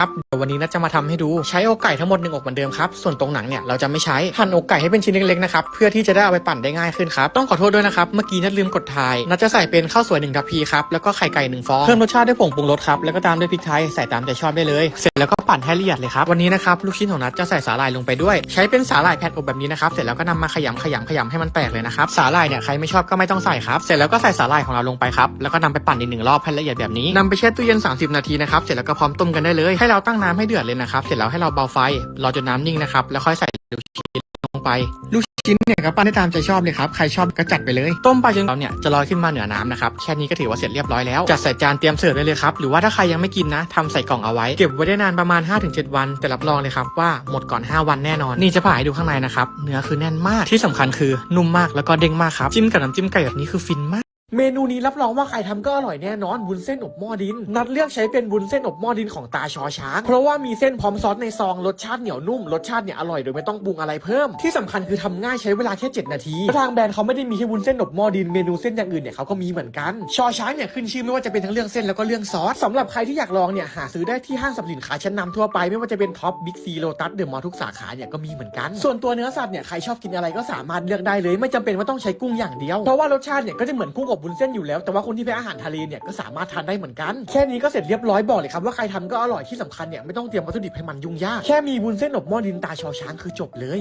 ครับเดี๋ยววันนี้นัทจะมาทำให้ดูใช้อกไก่ทั้งหมดหนึ่งอกเหมือนเดิมครับ ส่วนตรงหนังเนี่ยเราจะไม่ใช้หั่นอกไก่ให้เป็นชิ้นเล็กๆนะครับเพื่อที่จะได้เอาไปปั่นได้ง่ายขึ้นครับต้องขอโทษด้วยนะครับเมื่อกี้นัทลืมกดทายนัทจะใส่เป็นข้าวสวยหนึ่งทัพพีครับแล้วก็ไข่ไก่หนึ่งฟองเพิ่มรสชาติด้วยผงปรุงรสครับแล้วก็ตามด้วยพริกไทยใส่ตามใจชอบได้เลย เสร็จแล้วก็ปั่นให้ละเอียดเลยครับวันนี้นะครับลูกชิ้นของนัทจะใส่สาหร่ายลงไปด้วย ใช้เป็นสาหร่ายแผ่นอบแบบนี้นะครับเสร็จแล้วก็นำมาขยำขยำขยำให้มันแตกเลยนะครับสาหร่ายเนี่ยใครไม่ชอบก็ไม่ต้องใส่ครับเสร็จแล้วก็ใส่สาหร่ายของเราลงไปครับแล้วก็นำไปปั่นอีกหนึ่งรอบให้ละเอียดแบบนี้นำไปแช่ตู้เย็น 30 นาทีนะครับเสร็จแล้วก็พร้อมต้มกันได้เลยให้เราตั้งน้ำให้เดือดเลยนะครับ เสร็จแล้วให้เราเบาไฟ รอจนน้ำนิ่งนะครับ แล้วค่อยใส่ลูกชิ้นลงไป ลูกชิ้นเนี่ยก็ปั้นได้ตามใจชอบเลยครับ ใครชอบก็จัดไปเลย ต้มไปจนเราเนี่ยจะลอยขึ้นมาเหนือน้ำนะครับ แค่นี้ก็ถือว่าเสร็จเรียบร้อยแล้ว จัดใส่จานเตรียมเสิร์ฟได้เลยครับ หรือว่าถ้าใครยังไม่กินนะทำใส่กล่องเอาไว้ เก็บไว้ได้นานประมาณ 5-7 วัน แต่รับรองเลยครับว่าหมดก่อน 5 วันแน่นอน นี่จะผ่าให้ดูข้างในนะครับ เนื้อคือแน่นมาก ที่สำคัญคือนุ่มมากแล้วก็เด้งมากครับ จิ้มกับน้ำจิ้มไก่แบบนี้คือฟินมาก เมนูนี้รับรองว่าใครทำก็อร่อยแน่นอนวุ้นเส้นอบหม้อดิน นัดเลือกใช้เป็นวุ้นเส้นอบหม้อดินของตาชอช้าง เพราะว่ามีเส้นพร้อมซอสในซองรสชาติเหนียวนุ่มรสชาติเนี่ยอร่อยโดยไม่ต้องปรุงอะไรเพิ่ม ที่สำคัญคือทำง่ายใช้เวลาแค่ 7 นาที ทางแบรนด์เขาไม่ได้มีแค่วุ้นเส้นอบหม้อดินเมนูเส้นอย่างอื่นเนี่ยเขาก็มีเหมือนกันชอช้างเนี่ยขึ้นชื่อไม่ว่าจะเป็นทั้งเรื่องเส้นแล้วก็เรื่องซอสสำหรับใครที่อยากลองเนี่ยหาซื้อได้ที่ห้างสรรพสินค้าชั้นนำทั่วไปไม่ว่าจะเป็นท็อปบิ๊กซีโลตัสเดอะมอลล์ทุกสาขาเนี่ยก็มีเหมือนกัน ส่วนตัวเนื้อสัตว์เนี่ยใครชอบกินอะไรก็สามารถเลือกได้เลย ไม่จำเป็นว่าต้องใช้กุ้งอย่างเดียวเพราะว่ารสชาติเนี่ยก็จะเหมือนกุ้งอบวุ้นเส้นอยู่แล้ว แต่ว่าคนที่แพ้อาหารทะเลเนี่ยก็สามารถทานได้เหมือนกัน แค่นี้ก็เสร็จเรียบร้อยบอกเลยครับว่าใครทำก็อร่อยที่สำคัญเนี่ยไม่ต้องเตรียมวัตถุดิบให้มันยุ่งยากแค่มีวุ้นเส้นอบหม้อดินตาชอช้างคือจบเลย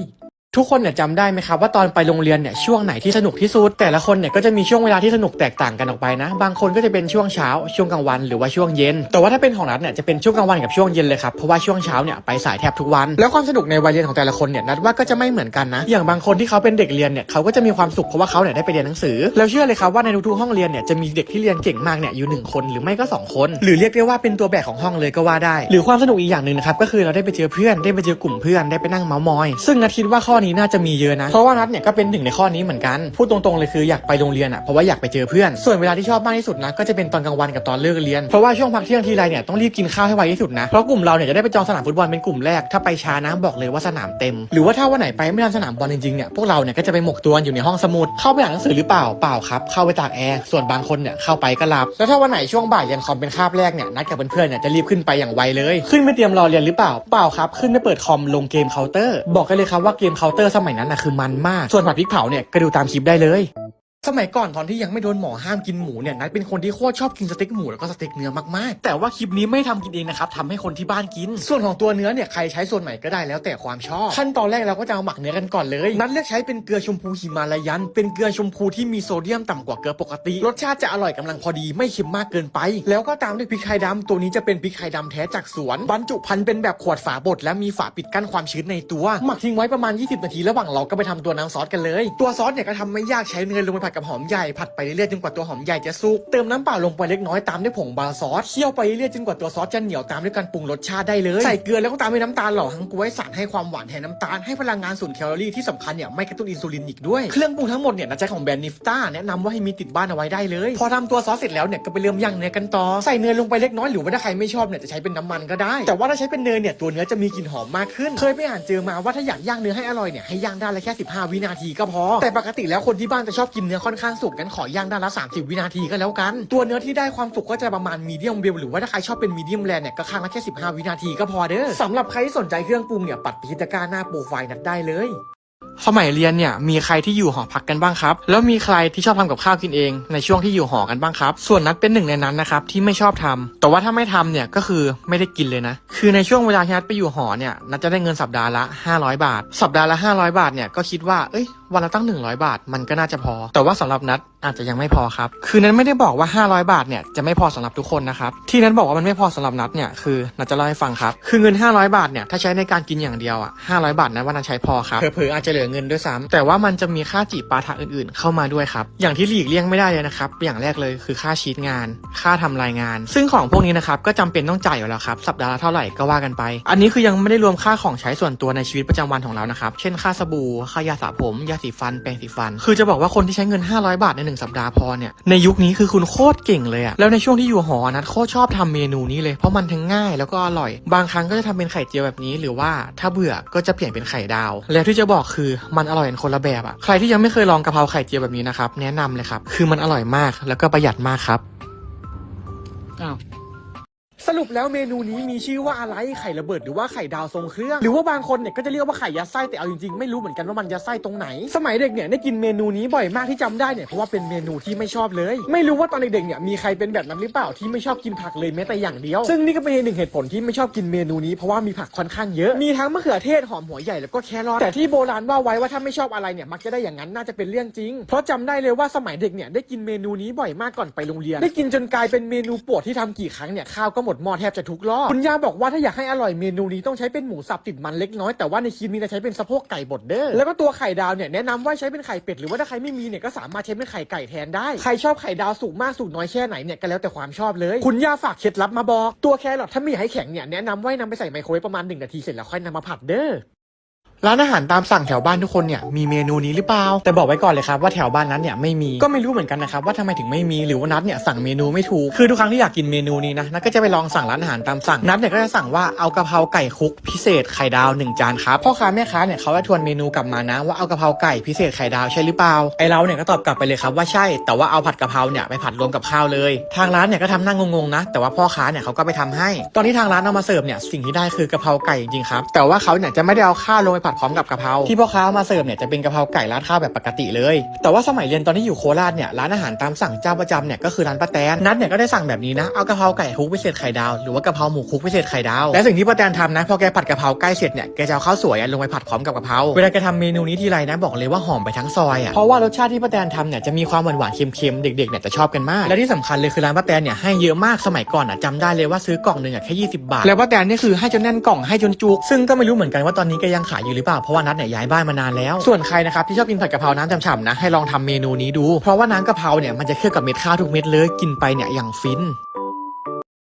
ทุกคนเนี่ยจำได้ไหมครับว่าตอนไปโรงเรียนเนี่ยช่วงไหนที่สนุกที่สุด แต่ละคนเนี่ยก็จะมีช่วงเวลาที่สนุกแตกต่างกันออกไปนะ บางคนก็จะเป็นช่วงเช้า ช่วงกลางวันหรือว่าช่วงเย็น แต่ว่าถ้าเป็นของนัดเนี่ยจะเป็นช่วงกลางวันกับช่วงเย็นเลยครับเพราะว่าช่วงเช้าเนี่ยไปสายแทบทุกวัน แล้วความสนุกในวัยเรียนของแต่ละคนเนี่ยนัดว่าก็จะไม่เหมือนกันนะอย่างบางคนที่เขาเป็นเด็กเรียนเนี่ยเขาก็จะมีความสุขเพราะว่าเขาเนี่ยได้ไปเรียนหนังสือ แล้วเชื่อเลยครับว่าในทุกๆห้องเรียนเนี่ยจะมีเด็กที่เรียนเก่งมากเนี่ยอยู่หนึ่งคนหรือไม่ก็สองคน หรือเรียกได้ว่าเป็นตัวแบกของห้องเลยก็ว่าได้ หรือความสนุกอีกอย่างหนึ่งนะครับก็คือเราได้ไปเจอเพื่อนได้ไปเจอกลุ่มเพื่อนได้ไปนั่งเมาส์มอย ซึ่งนัดคิดว่าข้อนี้น่าจะมีเยอะนะ เพราะว่านัดเนี่ยก็เป็นหนึ่งในข้อนี้เหมือนกัน พูดตรงๆเลยคืออยากไปโรงเรียนอะเพราะว่าอยากไปเจอเพื่อน ส่วนเวลาที่ชอบมากที่สุดนะก็จะเป็นตอนกลางวันกับตอนเลิกเรียน เพราะว่าช่วงพักเที่ยงทีไรเนี่ยต้องรีบกินข้าวให้ไวที่สุดนะ เพราะกลุ่มเราเนี่ยจะได้ไปจองสนามฟุตบอลเป็นกลุ่มแรก ถ้าไปช้านะบอกเลยว่าสนามเต็ม หรือว่าถ้าวันไหนไปไม่ทันสนามบอลจริงๆเนี่ยพวกเราเนี่ยก็จะไปหมกตัวอยู่ในห้องสมุด เข้าไปอ่านหนังสือหรือเปล่า เปล่าครับ เข้าไปตากแอร์ ส่วนบางคนเนี่ยเข้าไปก็หลับ แล้วถ้าวันไหนช่วงบ่ายเรียนคอมเป็นคาบแรกเนี่ยนัดกับเพื่อนๆเนี่ยจะรีบขึ้นไปอย่างไวเลย ขึ้นไปเตรียมรอเรียนหรือเปล่า เปล่าครับ ขึ้นไปเปิดคอมลงเกมเคาน์เตอร์ บอกกันเลยครับว่าเกมเคาน์เตอร์สมัยนั้นนะคือมันมาก ส่วนผัดพริกเผาเนี่ยก็ดูตามคลิปได้เลย สมัยก่อนตอนที่ยังไม่โดนหมอห้ามกินหมูเนี่ยนัทเป็นคนที่โคตรชอบกินสเต็กหมูแล้วก็สเต็กเนื้อมากๆ แต่ว่าคลิปนี้ไม่ทำกินเองนะครับทำให้คนที่บ้านกิน ส่วนของตัวเนื้อเนี่ยใครใช้ส่วนไหนก็ได้แล้วแต่ความชอบ ขั้นตอนแรกเราก็จะเอาหมักเนื้อกันก่อนเลยนัทเลือกใช้เป็นเกลือชมพูหิมาลายัน เป็นเกลือชมพูที่มีโซเดียมต่ำกว่าเกลือปกติ รสชาติจะอร่อยกำลังพอดีไม่เค็มมากเกินไป แล้วก็ตามด้วยพริกไทยดำตัวนี้จะเป็นพริกไทยดำแท้จากสวนบรรจุภัณฑ์เป็นแบบขวดฝาบดและมีฝาปิดกั้นความชื้นในตัว หมักทิ้งไว้ประมาณ 20 นาทีระหว่างรอก็ไปทำตัวน้ำซอสกันเลย ตัวซอสเนี่ยก็ทำไม่ยากใช้เนยลงไปผัดกับหอมใหญ่ผัดไปเรื่อยๆจนกว่าตัวหอมใหญ่จะสุกเติมน้ำเปล่าลงไปเล็กน้อยตามด้วยผงบาซอสเคี่ยวไปเรื่อยๆจนกว่าตัวซอสจะเหนียวตามด้วยการปรุงรสชาติได้เลยใส่เกลือแล้วก็ตามด้วยน้ำตาลหล่อฮังก๊วยสารให้ความหวานแทนน้ำตาลให้พลังงานสูญแคลอรี่ที่สำคัญเนี่ยไม่กระตุ้นอินซูลินอีกด้วยเครื่องปรุงทั้งหมดเนี่ยนะจ๊ะของแบรนด์นิฟต้าแนะนำว่าให้มีติดบ้านเอาไว้ได้เลย พอทำตัวซอสเสร็จแล้วเนี่ยก็ไปเริ่มย่างเนื้อกันต่อใส่เนยลงไปเล็กน้อยหรือว่าถ้าใครไม่ชอบเนี่ยจะใช้เป็นน้ำมันก็ได้ แต่ว่าถ้าใช้เป็นเนยเนี่ยตัวเนื้อจะมีกลิ่นหอมมากขึ้น เคยไปอ่านเจอมาว่าถ้าอยากย่างเนื้อให้อร่อยเนี่ยให้ย่างด้ละแค่ 15 วินาทีก็พอ แต่ปกติแล้วคนที่บ้านจะชอบกินเนื้อค่อนข้างสุกงั้นขอย่างด้านละ 30 วินาทีก็แล้วกัน ตัวเนื้อที่ได้ความสุกก็จะประมาณมีเดียมเวลหรือว่าถ้าใครชอบเป็นมีเดียมแรเนี่ยก็ข้างละแค่15 วินาทีก็พอเด้อสำหรับใครที่สนใจเครื่องปรุงเนี่ยปัดไปที่ตะกร้าหน้าโปรไฟล์นัดได้เลยสมัยเรียนเนี่ยมีใครที่อยู่หอพักกันบ้างครับ แล้วมีใครที่ชอบทำกับข้าวกินเอง ในช่วงที่อยู่หอกันบ้างครับ ส่วนนัดเป็นหนึ่งในนั้นนะครับที่ไม่ชอบทำแต่ว่าถ้าไม่ทำเนี่ยก็คือไม่ได้กินเลยนะ คือในช่วงเวลาที่นัดไปอยู่หอเนี่ยนัดจะได้เงินสัปดาห์ละ 500 บาท สัปดาห์ละ 500 บาทเนี่ยก็คิดว่าเอ้ย วันละตั้ง 100 บาท มันก็น่าจะพอ แต่ว่าสำหรับนัดอาจจะยังไม่พอครับ คือนัดไม่ได้บอกว่า 500 บาทเนี่ยจะไม่พอสำหรับทุกคนนะครับ ที่นัดบอกว่ามันไม่พอสำหรับนัดเนี่ยคือนัดจะเล่าให้ฟังครับ คือเงิน 500 บาทเนี่ยถ้าใช้ในการกินอย่างเดียวอะ500 บาทนั้นว่านัดใช้พอครับ เผลอๆอาจจะเหลือเงินด้วยซ้ำแต่ว่ามันจะมีค่าจีบปาถะอื่นๆ เข้ามาด้วยครับ อย่างที่หลีกเลี่ยงไม่ได้เลยนะครับ อย่างแรกเลยคือค่าชีตงาน ค่าทำรายงาน ซึ่งของพวกนี้นะครับก็จำเป็นต้องจ่ายอยู่แล้วครับ สัปดาห์ละเท่าไหร่ก็ว่ากันไป อันนี้คือยังไม่ได้รวมค่าของใช้ส่วนตัวในชีวิตประจำวันของเรานะครับ เช่นค่าสบู่ ค่ายาสระผม ยาสีฟันแปรงสีฟัน คือจะบอกว่าคนที่ใช้เงิน 500 บาทในหนึ่งสัปดาห์พอเนี่ยในยุคนี้คือคุณโคตรเก่งเลยอะแล้วในช่วงที่อยู่หอนะโคตรชอบทำเมนูนี้เลยเพราะมันทั้งง่ายแล้วก็อร่อย บางครั้งก็จะทำเป็นไข่เจียวแบบนี้ หรือว่าถ้าเบื่อก็จะเปลี่ยนเป็นไข่ดาว แล้วที่จะบอกคือมันอร่อยกันคนละแบบอะใครที่ยังไม่เคยลองกะเพราไข่เจียวแบบนี้นะครับแนะนำเลยครับคือมันอร่อยมากแล้วก็ประหยัดมากครับอ้าว สรุปแล้วเมนูนี้มีชื่อว่าอะไรไข่ระเบิดหรือว่าไข่ดาวทรงเครื่อง หรือว่าบางคนเนี่ยก็จะเรียกว่าไข่ยัดไส้แต่เอาจริงๆไม่รู้เหมือนกันว่ามันยัดไส้ตรงไหน สมัยเด็กเนี่ยได้กินเมนูนี้บ่อยมากที่จำได้เนี่ยเพราะว่าเป็นเมนูที่ไม่ชอบเลย ไม่รู้ว่าตอนเด็กๆเนี่ยมีใครเป็นแบบนั้นหรือเปล่าที่ไม่ชอบกินผักเลยแม้แต่อย่างเดียว ซึ่งนี่ก็เป็นหนึ่งเหตุผลที่ไม่ชอบกินเมนูนี้เพราะว่ามีผักค่อนข้างเยอะมีทั้งมะเขือเทศหอมหัวใหญ่แล้วก็แครอทแต่ที่โบราณว่าไว้ว่าถ้าไม่ชอบอะไรเนี่ยมักจะได้อย่างนั้นน่าจะเป็นเรื่องจริง เพราะจำได้เลยว่าสมัยเด็กเนี่ยได้กินเมนูนี้บ่อยมากก่อนไปโรงเรียน ได้กินจนกลายเป็นเมนูโปรดที่ทำกี่ครั้งเนี่ยข้าวก็หมดหม้อแทบจะทุกรอบ คุณย่าบอกว่าถ้าอยากให้อร่อยเมนูนี้ต้องใช้เป็นหมูสับติดมันเล็กน้อยแต่ว่าในคลิปนี้จะใช้เป็นสะโพกไก่บดเด้อแล้วก็ตัวไข่ดาวเนี่ยแนะนำว่าใช้เป็นไข่เป็ดหรือว่าถ้าใครไม่มีเนี่ยก็สามารถใช้เป็นไข่ไก่แทนได้ใครชอบไข่ดาวสุกมากสุกน้อยแค่ไหนเนี่ยก็แล้วแต่ความชอบเลย คุณย่าฝากเคล็ดลับมาบอก ตัวแครอทถ้าไม่อยากให้แข็งเนี่ยแนะนำว่านำไปใส่ไมโครเวฟประมาณ1นาทีเสร็จแล้วค่อยนำมาผัดเด้อ ร้านอาหารตามสั่งแถวบ้านทุกคนเนี่ยมีเมนูนี้หรือเปล่า แต่บอกไว้ก่อนเลยครับว่าแถวบ้านนั้นเนี่ยไม่มี ก็ไม่รู้เหมือนกันนะครับว่าทำไมถึงไม่มีหรือว่านัดเนี่ยสั่งเมนูไม่ถูก คือทุกครั้งที่อยากกินเมนูนี้นะนัดก็จะไปลองสั่งร้านอาหารตามสั่งนัดเนี่ยก็จะสั่งว่าเอากะเพราไก่คลุกพิเศษไข่ดาวหนึ่งจานครับพ่อค้าแม่ค้าเนี่ยเขาจะทวนเมนูกลับมานะว่าเอากะเพราไก่พิเศษไข่ดาวใช่หรือเปล่า ไอเราเนี่ยก็ตอบกลับไปเลยครับว่าใช่ แต่ว่าเอาผัดกะเพราเนี่ยไปผัดรวมกับข้าวเลย ทางร้านเนี่ยก็ทำหนั่งงงๆนะ แต่ว่าพ่อค้าเนี่ยเขาก็ไปทำให้ ตอนที่ทางร้านเอามาเสิร์ฟเนี่ยสิ่งที่ได้คือกะเพราไก่จริงๆครับแต่ว่าเขาเนี่ยจะไม่ได้เอาข้าวลงไปผัดพร้อมกับกะเพราที่พ่อค้าเอามาเสิร์ฟเนี่ยจะเป็นกะเพราไก่ราดข้าวแบบปกติเลย แต่ว่าสมัยเรียนตอนที่อยู่โคราชเนี่ยร้านอาหารตามสั่งเจ้าประจำเนี่ยก็คือร้านป้าแตนนัดเนี่ยก็ได้สั่งแบบนี้นะเอากะเพราไก่คลุกพิเศษไข่ดาวหรือว่ากะเพราหมูคลุกพิเศษไข่ดาวและสิ่งที่ป้าแตนทำนะพอแกผัดกะเพราใกล้เสร็จเนี่ยแกจะเอาข้าวสวยอะลงไปผัดพร้อมกับกะเพราเวลาแกทำเมนูนี้ทีไรนะบอกเลยว่าหอมไปทั้งซอยอะเพราะว่ารสชาติที่ป้าแตนทำเนี่ยจะมีความหวานหวานๆเค็มๆเด็กๆเนี่ยจะชอบกันมาก และที่สำคัญเลยคือร้านป้าแตนเนี่ยให้เยอะมากสมัยก่อนอะจำได้เลยว่าซื้อกล่องหนึ่งอะแค่20 บาท แล้วป้าแตนเนี่ยคือให้จนแน่นกล่องให้จนจุกซึ่งก็ไม่รู้เหมือนกันว่าตอนนี้แกยังขายอยู่หรือเปล่าเพราะว่านัดเนี่ยย้ายบ้านมานานแล้ว ส่วนใครนะครับที่ชอบกินผัดกะเพราน้ำฉ่ำๆนะให้ลองทำเมนูนี้ดู เพราะว่าน้ำกะเพราเนี่ยมันจะเคลือบกับเม็ดข้าวทุกเม็ดเลยกินไปเนี่ยอย่างฟิน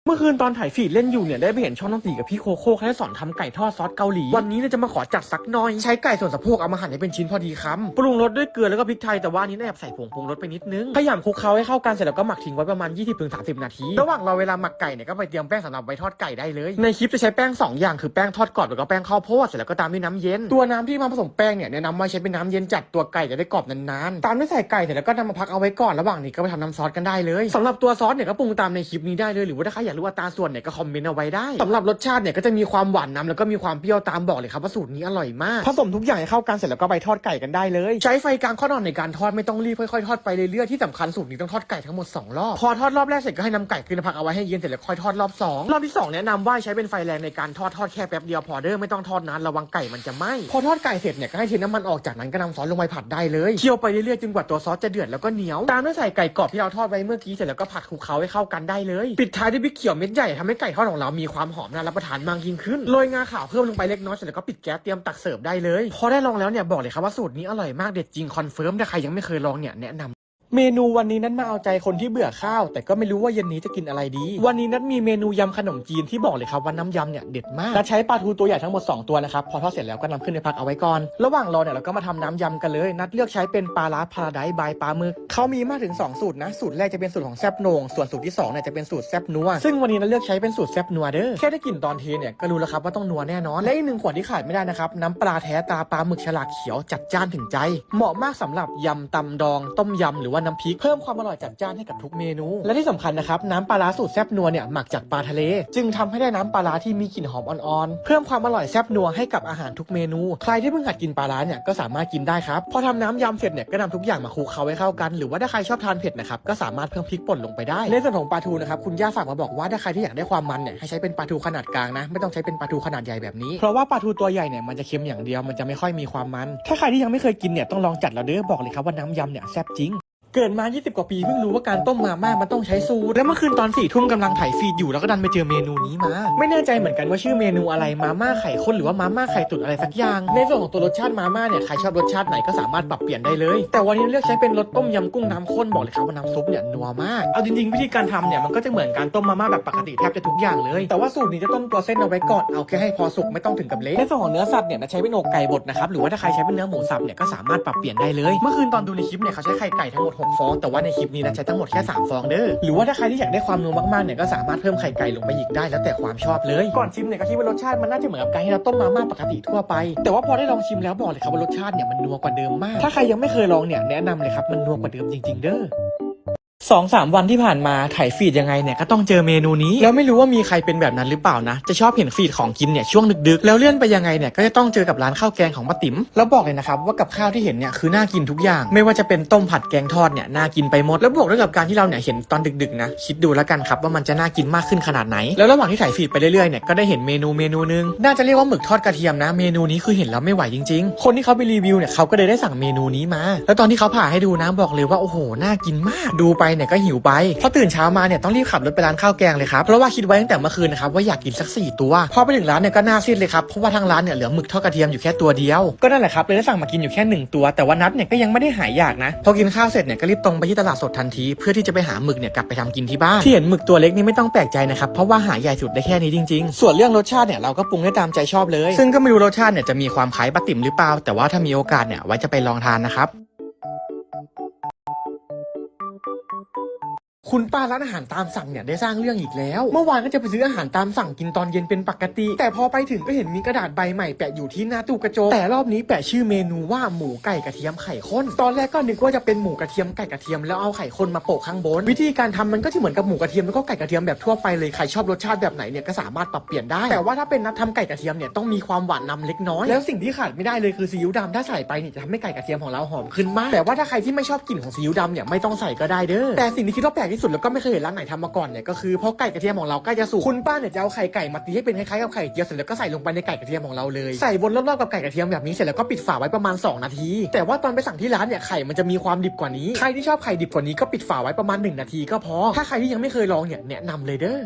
เมื่อคืนตอนถ่ายฟีดเล่นอยู่เนี่ยได้ไปเห็นช่องน้องตีกับพี่โคโค่เขาได้สอนทำไก่ทอดซอสเกาหลี วันนี้เนี่ยจะมาขอจัดสักหน่อย ใช้ไก่ส่วนสะโพกเอามาหั่นให้เป็นชิ้นพอดีคำปรุงรสด้วยเกลือแล้วก็พริกไทยแต่ว่านี้แอบใส่ผงปรุงรสไปนิดนึงขยำคลุกเคล้าให้เข้ากันเสร็จแล้วก็หมักทิ้งไว้ประมาณ 20-30 นาที ระหว่างเรอเวลาหมักไก่เนี่ยก็ไปเตรียมแป้งสำหรับไว้ทอดไก่ได้เลย ในคลิปจะใช้แป้งสองอย่างคือแป้งทอดกรอบแล้วก็แป้งข้าวโพดเสร็จแล้วก็ตามด้วยน้ำเย็น ตัวน้ำที่มาผสมแป้งเนี่ยแนะนำว่าใช้เป็นน้ำเย็นจัดตัวไก่จะได้กรอบนานๆ ตามด้วยใส่ไก่เสร็จแล้วก็นำมาพักเอาไว้ก่อนระหว่างนี้ก็ไปทำน้ำซอสกันได้เลยสำหรับตัวซอสเนี่ยก็ปรุงตามในคลิปนี้ได้เลยหรือว่าถ้าใครอยากรู้อัตราส่วนเนี่ยก็คอมเมนต์เอาไว้ได้สำหรับรสชาติเนี่ยก็จะมีความหวานน้ำแล้วก็มีความเปรี้ยวตามบอกเลยครับว่าสูตรนี้อร่อยมากผสมทุกอย่างให้เข้ากันเสร็จแล้วก็ไปทอดไก่กันได้เลย ใช้ไฟกลางค่อนอ่อนในการทอดไม่ต้องรีบค่อยๆทอดไปเรื่อยๆที่สำคัญสูตรนี้ต้องทอดไก่ทั้งหมดสองรอบพอทอดรอบแรกเสร็จก็ให้นำไก่ขึ้นมาพักเอาไว้ให้เย็นเสร็จแล้วค่อยทอดรอบสองรอบที่สองแนะนำว่าใช้เป็นไฟแรงในการทอดทอดแค่แป๊บเดียวพอเด้อไม่ต้องทอดนานระวังไก่มันจะไหม้พอทอดไก่เสร็จเนี่ยก็ให้เทน้ำมันออกจากนั้นก็นำซอสลงไปผัดได้เลยเคี่ยวไปเรื่อยๆจนกว่าตัวซอสจะเดือดแล้วก็เหนียวตามด้วยใส่ไก่กรอบที่เราทอดไว้เมื่อกี้เสร็จแล้วก็ผัดคลุกเคล้าให้เข้ากันได้เลย ปิดท้ายด้วยพริกเขียวเม็ดใหญ่ทำให้ไก่ทอดของเรามีความหอมน่ารับประทานมากยิ่งขึ้นโรยงาขาวเพิ่มลงไปเล็กน้อยเสร็จแล้วก็ปิดแก๊สเตรียมตักเสิร์ฟได้เลย พอได้ลองแล้วเนี่ยบอกเลยครับว่าสูตรนี้อร่อยมากเด็ดจริงคอนเฟิร์มถ้าใครยังไม่เคยลองเนี่ยแนะนำ เมนูวันนี้นั้นมาเอาใจคนที่เบื่อข้าว แต่ก็ไม่รู้ว่าเย็นนี้จะกินอะไรดี วันนี้นั้นมีเมนูยำขนมจีนที่บอกเลยครับว่าน้ำยำเนี่ยเด็ดมากและใช้ปลาทูตัวใหญ่ทั้งหมด 2 ตัวนะครับ พอทอดเสร็จแล้วก็นำขึ้นไปพักเอาไว้ก่อน ระหว่างรอเนี่ยเราก็มาทำน้ำยำกันเลย นัดเลือกใช้เป็นปลาร้าพาราไดซ์บายปลาหมึกเขามีมากถึง 2 สูตรนะ สูตรแรกจะเป็นสูตรของแซบโหนงส่วนสูตรที่2เนี่ยจะเป็นสูตรแซบนัว ซึ่งวันนี้นัดเลือกใช้เป็นสูตรแซบนัวเด้อ แค่ได้กลิ่นตอนเทเนี่ยก็รู้แล้วครับว่าต้องนัวแน่นอน และอีกหนึ่งขวดที่ขาดไม่ได้นะครับน้ำปลาแท้ตาปลาหมึกฉลากเขียวจัดจ้านถึงใจ เหมาะมากสำหรับยำตำดองต้มยำหรือว่าน้ำพริกเพิ่มความอร่อยจัดจ้านให้กับทุกเมนู และที่สำคัญนะครับน้ำปลาร้าสูตรแซบนัวเนี่ยหมักจากปลาทะเล จึงทำให้ได้น้ำปลาร้าที่มีกลิ่นหอมอ่อนๆเพิ่มความอร่อยแซบนัวให้กับอาหารทุกเมนู ใครที่เพิ่งหัดกินปลาร้าเนี่ยก็สามารถกินได้ครับพอทำน้ำยำเสร็จเนี่ยก็นำทุกอย่างมาคลุกเคล้าให้เข้ากัน หรือว่าถ้าใครชอบทานเผ็ดนะครับก็สามารถเพิ่มพริกป่นลงไปได้ในส่วนของปลาทูนะครับคุณย่าฝากมาบอกว่าถ้าใครที่อยากได้ความมันเนี่ยให้ใช้เป็นปลาทูขนาดกลางนะไม่ต้องใช้เป็นปลาทูขนาดใหญ่แบบนี้เพราะว่าปลาทูตัวใหญ่เนี่ยมันจะเค็มอย่างเดียวมันจะไม่ค่อยมีความมัน ถ้าใครที่ยังไม่เคยกินเนี่ยต้องลองจัดแล้วเด้อบอกเลยครับว่าน้ำยำเนี่ยแซ่บจริง เกิดมา 20 กว่าปีเพิ่งรู้ว่าการต้มมาม่ามันต้องใช้สูตร แล้วเมื่อคืนตอนสี่ทุ่มกำลังถ่ายฟีดอยู่แล้วก็ดันไปเจอเมนูนี้มา ไม่แน่ใจเหมือนกันว่าชื่อเมนูอะไรมาม่าไข่ข้นหรือว่ามาม่าไข่ตุ๋นอะไรสักอย่าง ในส่วนของตัวรสชาติมาม่าเนี่ยใครชอบรสชาติไหนก็สามารถปรับเปลี่ยนได้เลย แต่วันนี้เลือกใช้เป็นรสต้มยำกุ้งน้ำข้นบอกเลยครับว่าน้ำซุปเนี่ยนัวมาก เอาจริงๆวิธีการทำเนี่ยมันก็จะเหมือนการต้มมาม่าแบบปกติแทบจะทุกอย่างเลย แต่ว่าสูตรนี้จะต้มตัวเส้นเอาไว้ก่อนเอาแค่ให้พอสุกไม่ต้องถึงกับเละในส่วนของเนื้อสัตว์เนี่ยใช้เป็นอกไก่บดนะครับหรือว่าถ้าใครใช้เป็นเนื้อหมูสับเนี่ยก็สามารถปรับเปลี่ยนได้เลย เมื่อคืนตอนดูในคลิปเนี่ยเขาใช้ไข่ไก่ทั้งหมด6 ฟอง แต่ว่าในคลิปนี้นะใช้ทั้งหมดแค่ 3 ฟองเด้อ หรือว่าถ้าใครที่อยากได้ความนัวมากๆเนี่ยก็สามารถเพิ่มไข่ไก่ลงไปอีกได้แล้วแต่ความชอบเลย ก่อนชิมเนี่ยก็คิดว่ารสชาติมันน่าจะเหมือนกับการที่เราต้มมาม่าปกติทั่วไป แต่ว่าพอได้ลองชิมแล้วบอกเลยครับว่ารสชาติเนี่ยมันนัวกว่าเดิมมาก ถ้าใครยังไม่เคยลองเนี่ยแนะนำเลยครับมันนัวกว่าเดิมจริง ๆ เด้อ สองสามวันที่ผ่านมาถ่ายฟีดยังไงเนี่ยก็ต้องเจอเมนูนี้ แล้วไม่รู้ว่ามีใครเป็นแบบนั้นหรือเปล่านะ จะชอบเห็นฟีดของกินเนี่ยช่วงดึกๆ แล้วเลื่อนไปยังไงเนี่ยก็จะต้องเจอกับร้านข้าวแกงของป้าติ๋มแล้วบอกเลยนะครับว่ากับข้าวที่เห็นเนี่ยคือน่ากินทุกอย่าง ไม่ว่าจะเป็นต้มผัดแกงทอดเนี่ยน่ากินไปหมด แล้วบวกด้วยกับการที่เราเนี่ยเห็นตอนดึกๆนะคิดดูแล้วกันครับว่ามันจะน่ากินมากขึ้นขนาดไหน แล้วระหว่างที่ถ่ายฟีดไปเรื่อยๆเนี่ยก็ได้เห็นเมนูเมนูนึงน่าจะเรียกว่าหมึกทอดกระเทียมนะเมนูนี้คือเห็นแล้วไม่ไหวจริง ๆ คนที่เขาไปรีวิวเนี่ยเขาก็เลยได้สั่งเมนูนี้มา แล้วตอนที่เขาผ่าให้ดูนะบอกเลยว่าโอ้โหน่ากินมากดูไปเนี่ยก็หิวไปพอตื่นเช้ามาเนี่ยต้องรีบขับรถไปร้านข้าวแกงเลยครับเพราะว่าคิดไว้ตั้งแต่เมื่อคืนนะครับว่าอยากกินสักสี่ตัว พอไปถึงร้านเนี่ยก็น่าซีดเลยครับเพราะว่าทางร้านเนี่ยเหลือหมึกทอดกระเทียมอยู่แค่ตัวเดียวก็นั่นแหละครับเลยได้สั่งมากินอยู่แค่หนึ่งตัว แต่ว่านัดเนี่ยก็ยังไม่ได้หายอยากนะพอกินข้าวเสร็จเนี่ยก็รีบตรงไปที่ตลาดสดทันที เพื่อที่จะไปหาหมึกเนี่ยกลับไปทำกินที่บ้านที่เห็นหมึกตัวเล็กนี่ไม่ต้องแปลกใจนะครับเพราะว่าหาใหญ่สุดได้แค่นี้จริง ๆ ส่วนเรื่องรสชาติเนี่ยเราก็ปรุงได้ตามใจชอบเลย ซึ่งก็ไม่รู้รสชาติเนี่ยจะมีความคล้ายปลาติ๋มหรือเปล่า แต่ว่าถ้ามีโอกาสเนี่ยไว้จะไปลองทานนะครับ คุณป้าร้านอาหารตามสั่งเนี่ยได้สร้างเรื่องอีกแล้ว เมื่อวานก็จะไปซื้ออาหารตามสั่งกินตอนเย็นเป็นปกติ แต่พอไปถึงก็เห็นมีกระดาษใบใหม่แปะอยู่ที่หน้าตู้กระจกแต่รอบนี้แปะชื่อเมนูว่าหมูไก่กระเทียมไข่ข้น ตอนแรกก็นึกว่าจะเป็นหมูกระเทียมไก่กระเทียมแล้วเอาไข่ข้นมาโปะข้างบน วิธีการทำมันก็ที่เหมือนกับหมูกระเทียมแล้วก็ไก่กระเทียมแบบทั่วไปเลยใครชอบรสชาติแบบไหนเนี่ยก็สามารถปรับเปลี่ยนได้ แต่ว่าถ้าเป็นนัดทำไก่กระเทียมเนี่ยต้องมีความหวานนำเล็กน้อย แล้วสิ่งที่ขาดไม่ได้เลยคือซีอิ๊วดำถ้าใส่ไปเนี่ยจะทำให้ไก่กระเทียมของเราหอมขึ้นมาก แต่ว่าถ้าใครที่ไม่ชอบกลิ่นของซีอิ๊วดำเนี่ยไม่ต้องใส่ก็ได้เด้อแต่สิ่งที่คิดว่าแปลกที่สุดแล้วก็ไม่เคยเห็นร้านไหนทำมาก่อนเนี่ยก็คือพอไก่กระเทียมของเราใกล้จะสุกคุณป้าเนี่ยจะเอาไข่ไก่มาตีให้เป็นคล้ายๆกับไข่เจียวเสร็จแล้วก็ใส่ลงไปในไก่กระเทียมของเราเลยใส่วนรอบๆกับไก่กระเทียมแบบนี้เสร็จแล้วก็ปิดฝาไว้ประมาณ 2 นาที แต่ว่าตอนไปสั่งที่ร้านเนี่ยไข่มันจะมีความดิบกว่านี้ใครที่ชอบไข่ดิบกว่านี้ก็ปิดฝาไว้ประมาณ 1 นาทีก็พอถ้าใครที่ยังไม่เคยลองเนี่ยแนะนำเลยเด้อ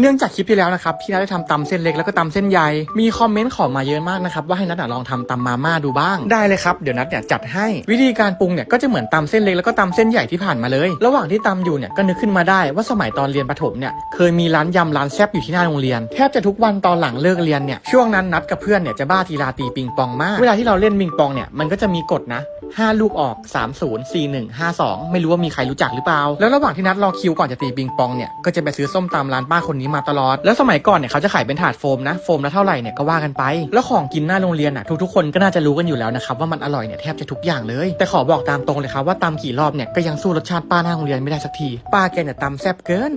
เนื่องจากคลิปที่แล้วนะครับพี่นัทได้ทำตำเส้นเล็กแล้วก็ตำเส้นใหญ่มีคอมเมนต์ขอมาเยอะมากนะครับว่าให้นัทอะลองทำตำมาม่าดูบ้างได้เลยครับเดี๋ยวนัทเนี่ยจัดให้วิธีการปรุงเนี่ยก็จะเหมือนตำเส้นเล็กแล้วก็ตำเส้นใหญ่ที่ผ่านมาเลย ระหว่างที่ตำอยู่เนี่ยก็นึกขึ้นมาได้ว่าสมัยตอนเรียนประถมเนี่ยเคยมีร้านยำร้านแซ่บอยู่ที่หน้าโรงเรียนแทบจะทุกวันตอนหลังเลิกเรียนเนี่ยช่วงนั้นนัดกับเพื่อนเนี่ยจะบ้าทีลาตีปิงปองมาก เวลาที่เราเล่นปิงปองเนี่ยมันก็จะมีกฎนะ5 ลูกออก 3 0 4 1 5 2 ไม่รู้ว่ามีใครรู้จักหรือเปล่า แล้วระหว่างที่นัดรอคิวก่อนจะตีปิงปองเนี่ยก็จะไปซื้อส้มตำร้านป้าคนนี้มาตลอด แล้วสมัยก่อนเนี่ยเขาจะขายเป็นถาดโฟมนะ โฟมละเท่าไหร่เนี่ยก็ว่ากันไป แล้วของกินหน้าโรงเรียนอะทุกๆคนก็น่าจะรู้กันอยู่แล้วนะครับว่ามันอร่อยเนี่ยแทบจะทุกอย่างเลย แต่ขอบอกตามตรงเลยครับว่าตำกี่รอบเนี่ยก็ยังสู้รสชาติป้าหน้าโรงเรียนไม่ได้สักที ป้าแกเนี่ยตำแซ่บเกิน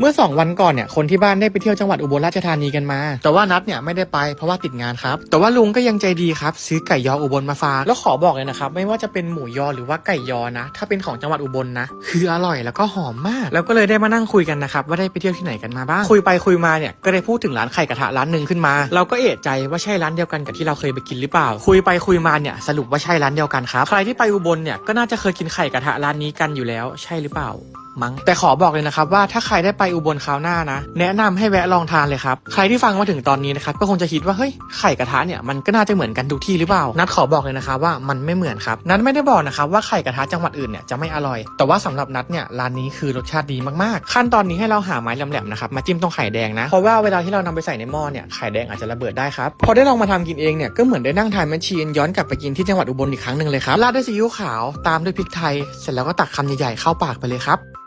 เมื่อ 2 วันก่อนเนี่ยคนที่บ้านได้ไปเที่ยวจังหวัดอุบลราชธานีกันมา แต่ว่านัดเนี่ยไม่ได้ไปเพราะว่าติดงานครับ แต่ว่าลุงก็ยังใจดีครับ ซื้อไก่ยออุบลมาฝากแล้วขอบอกเลยนะครับ ไม่ว่าจะเป็นหมูยอหรือว่าไก่ยอนะ ถ้าเป็นของจังหวัดอุบลนะ คืออร่อยแล้วก็หอมมาก แล้วก็เลยได้มานั่งคุยกันนะครับว่าได้ไปเที่ยวที่ไหนกันมาบ้างคุยไปคุยมาเนี่ยก็ได้พูดถึงร้านไข่กระทะร้านหนึ่งขึ้นมา เราก็เอะใจว่าใช่ร้านเดียวกันกับที่เราเคยไปกินหรือเปล่า คุยไปคุยมาเนี่ยสรุปว่าใช่ร้านเดียวกันครับใครที่ไปอุบลเนี่ยก็น่าจะเคยกินไข่กระทะร้านนี้กันอยู่แล้ว ใช่หรือเปล่า มั้ง แต่ขอบอกเลยนะครับว่าถ้าใครได้ไปอุบลคราวหน้านะ แนะนำให้แวะลองทานเลยครับ ใครที่ฟังมาถึงตอนนี้นะครับก็คงจะคิดว่าเฮ้ยไข่กระทะเนี่ยมันก็น่าจะเหมือนกันทุกที่หรือเปล่า นัดขอบอกเลยนะครับว่ามันไม่เหมือนครับ นัดไม่ได้บอกนะครับว่าไข่กระทะจังหวัดอื่นเนี่ยจะไม่อร่อย แต่ว่าสำหรับนัดเนี่ยร้านนี้คือรสชาติดีมากๆ ขั้นตอนนี้ให้เราหาไม้แหลมๆนะครับมาจิ้มตรงไข่แดงนะ เพราะว่าเวลาที่เรานำไปใส่ในหม้อเนี่ยไข่แดงอาจจะระเบิดได้ครับ พอได้ลองมาทำกินเองเนี่ยก็เหมือนได้นั่งทานแมชชีนย้อนกลับไปกินที่จังหวัดอุบลอีกครั้งหนึ่งเลยครับ ราดด้วยซีอิ๊วขาว ตามด้วยพริกไทย เสร็จแล้วก็ตักคำใหญ่ๆเข้าปากไปเลยครับ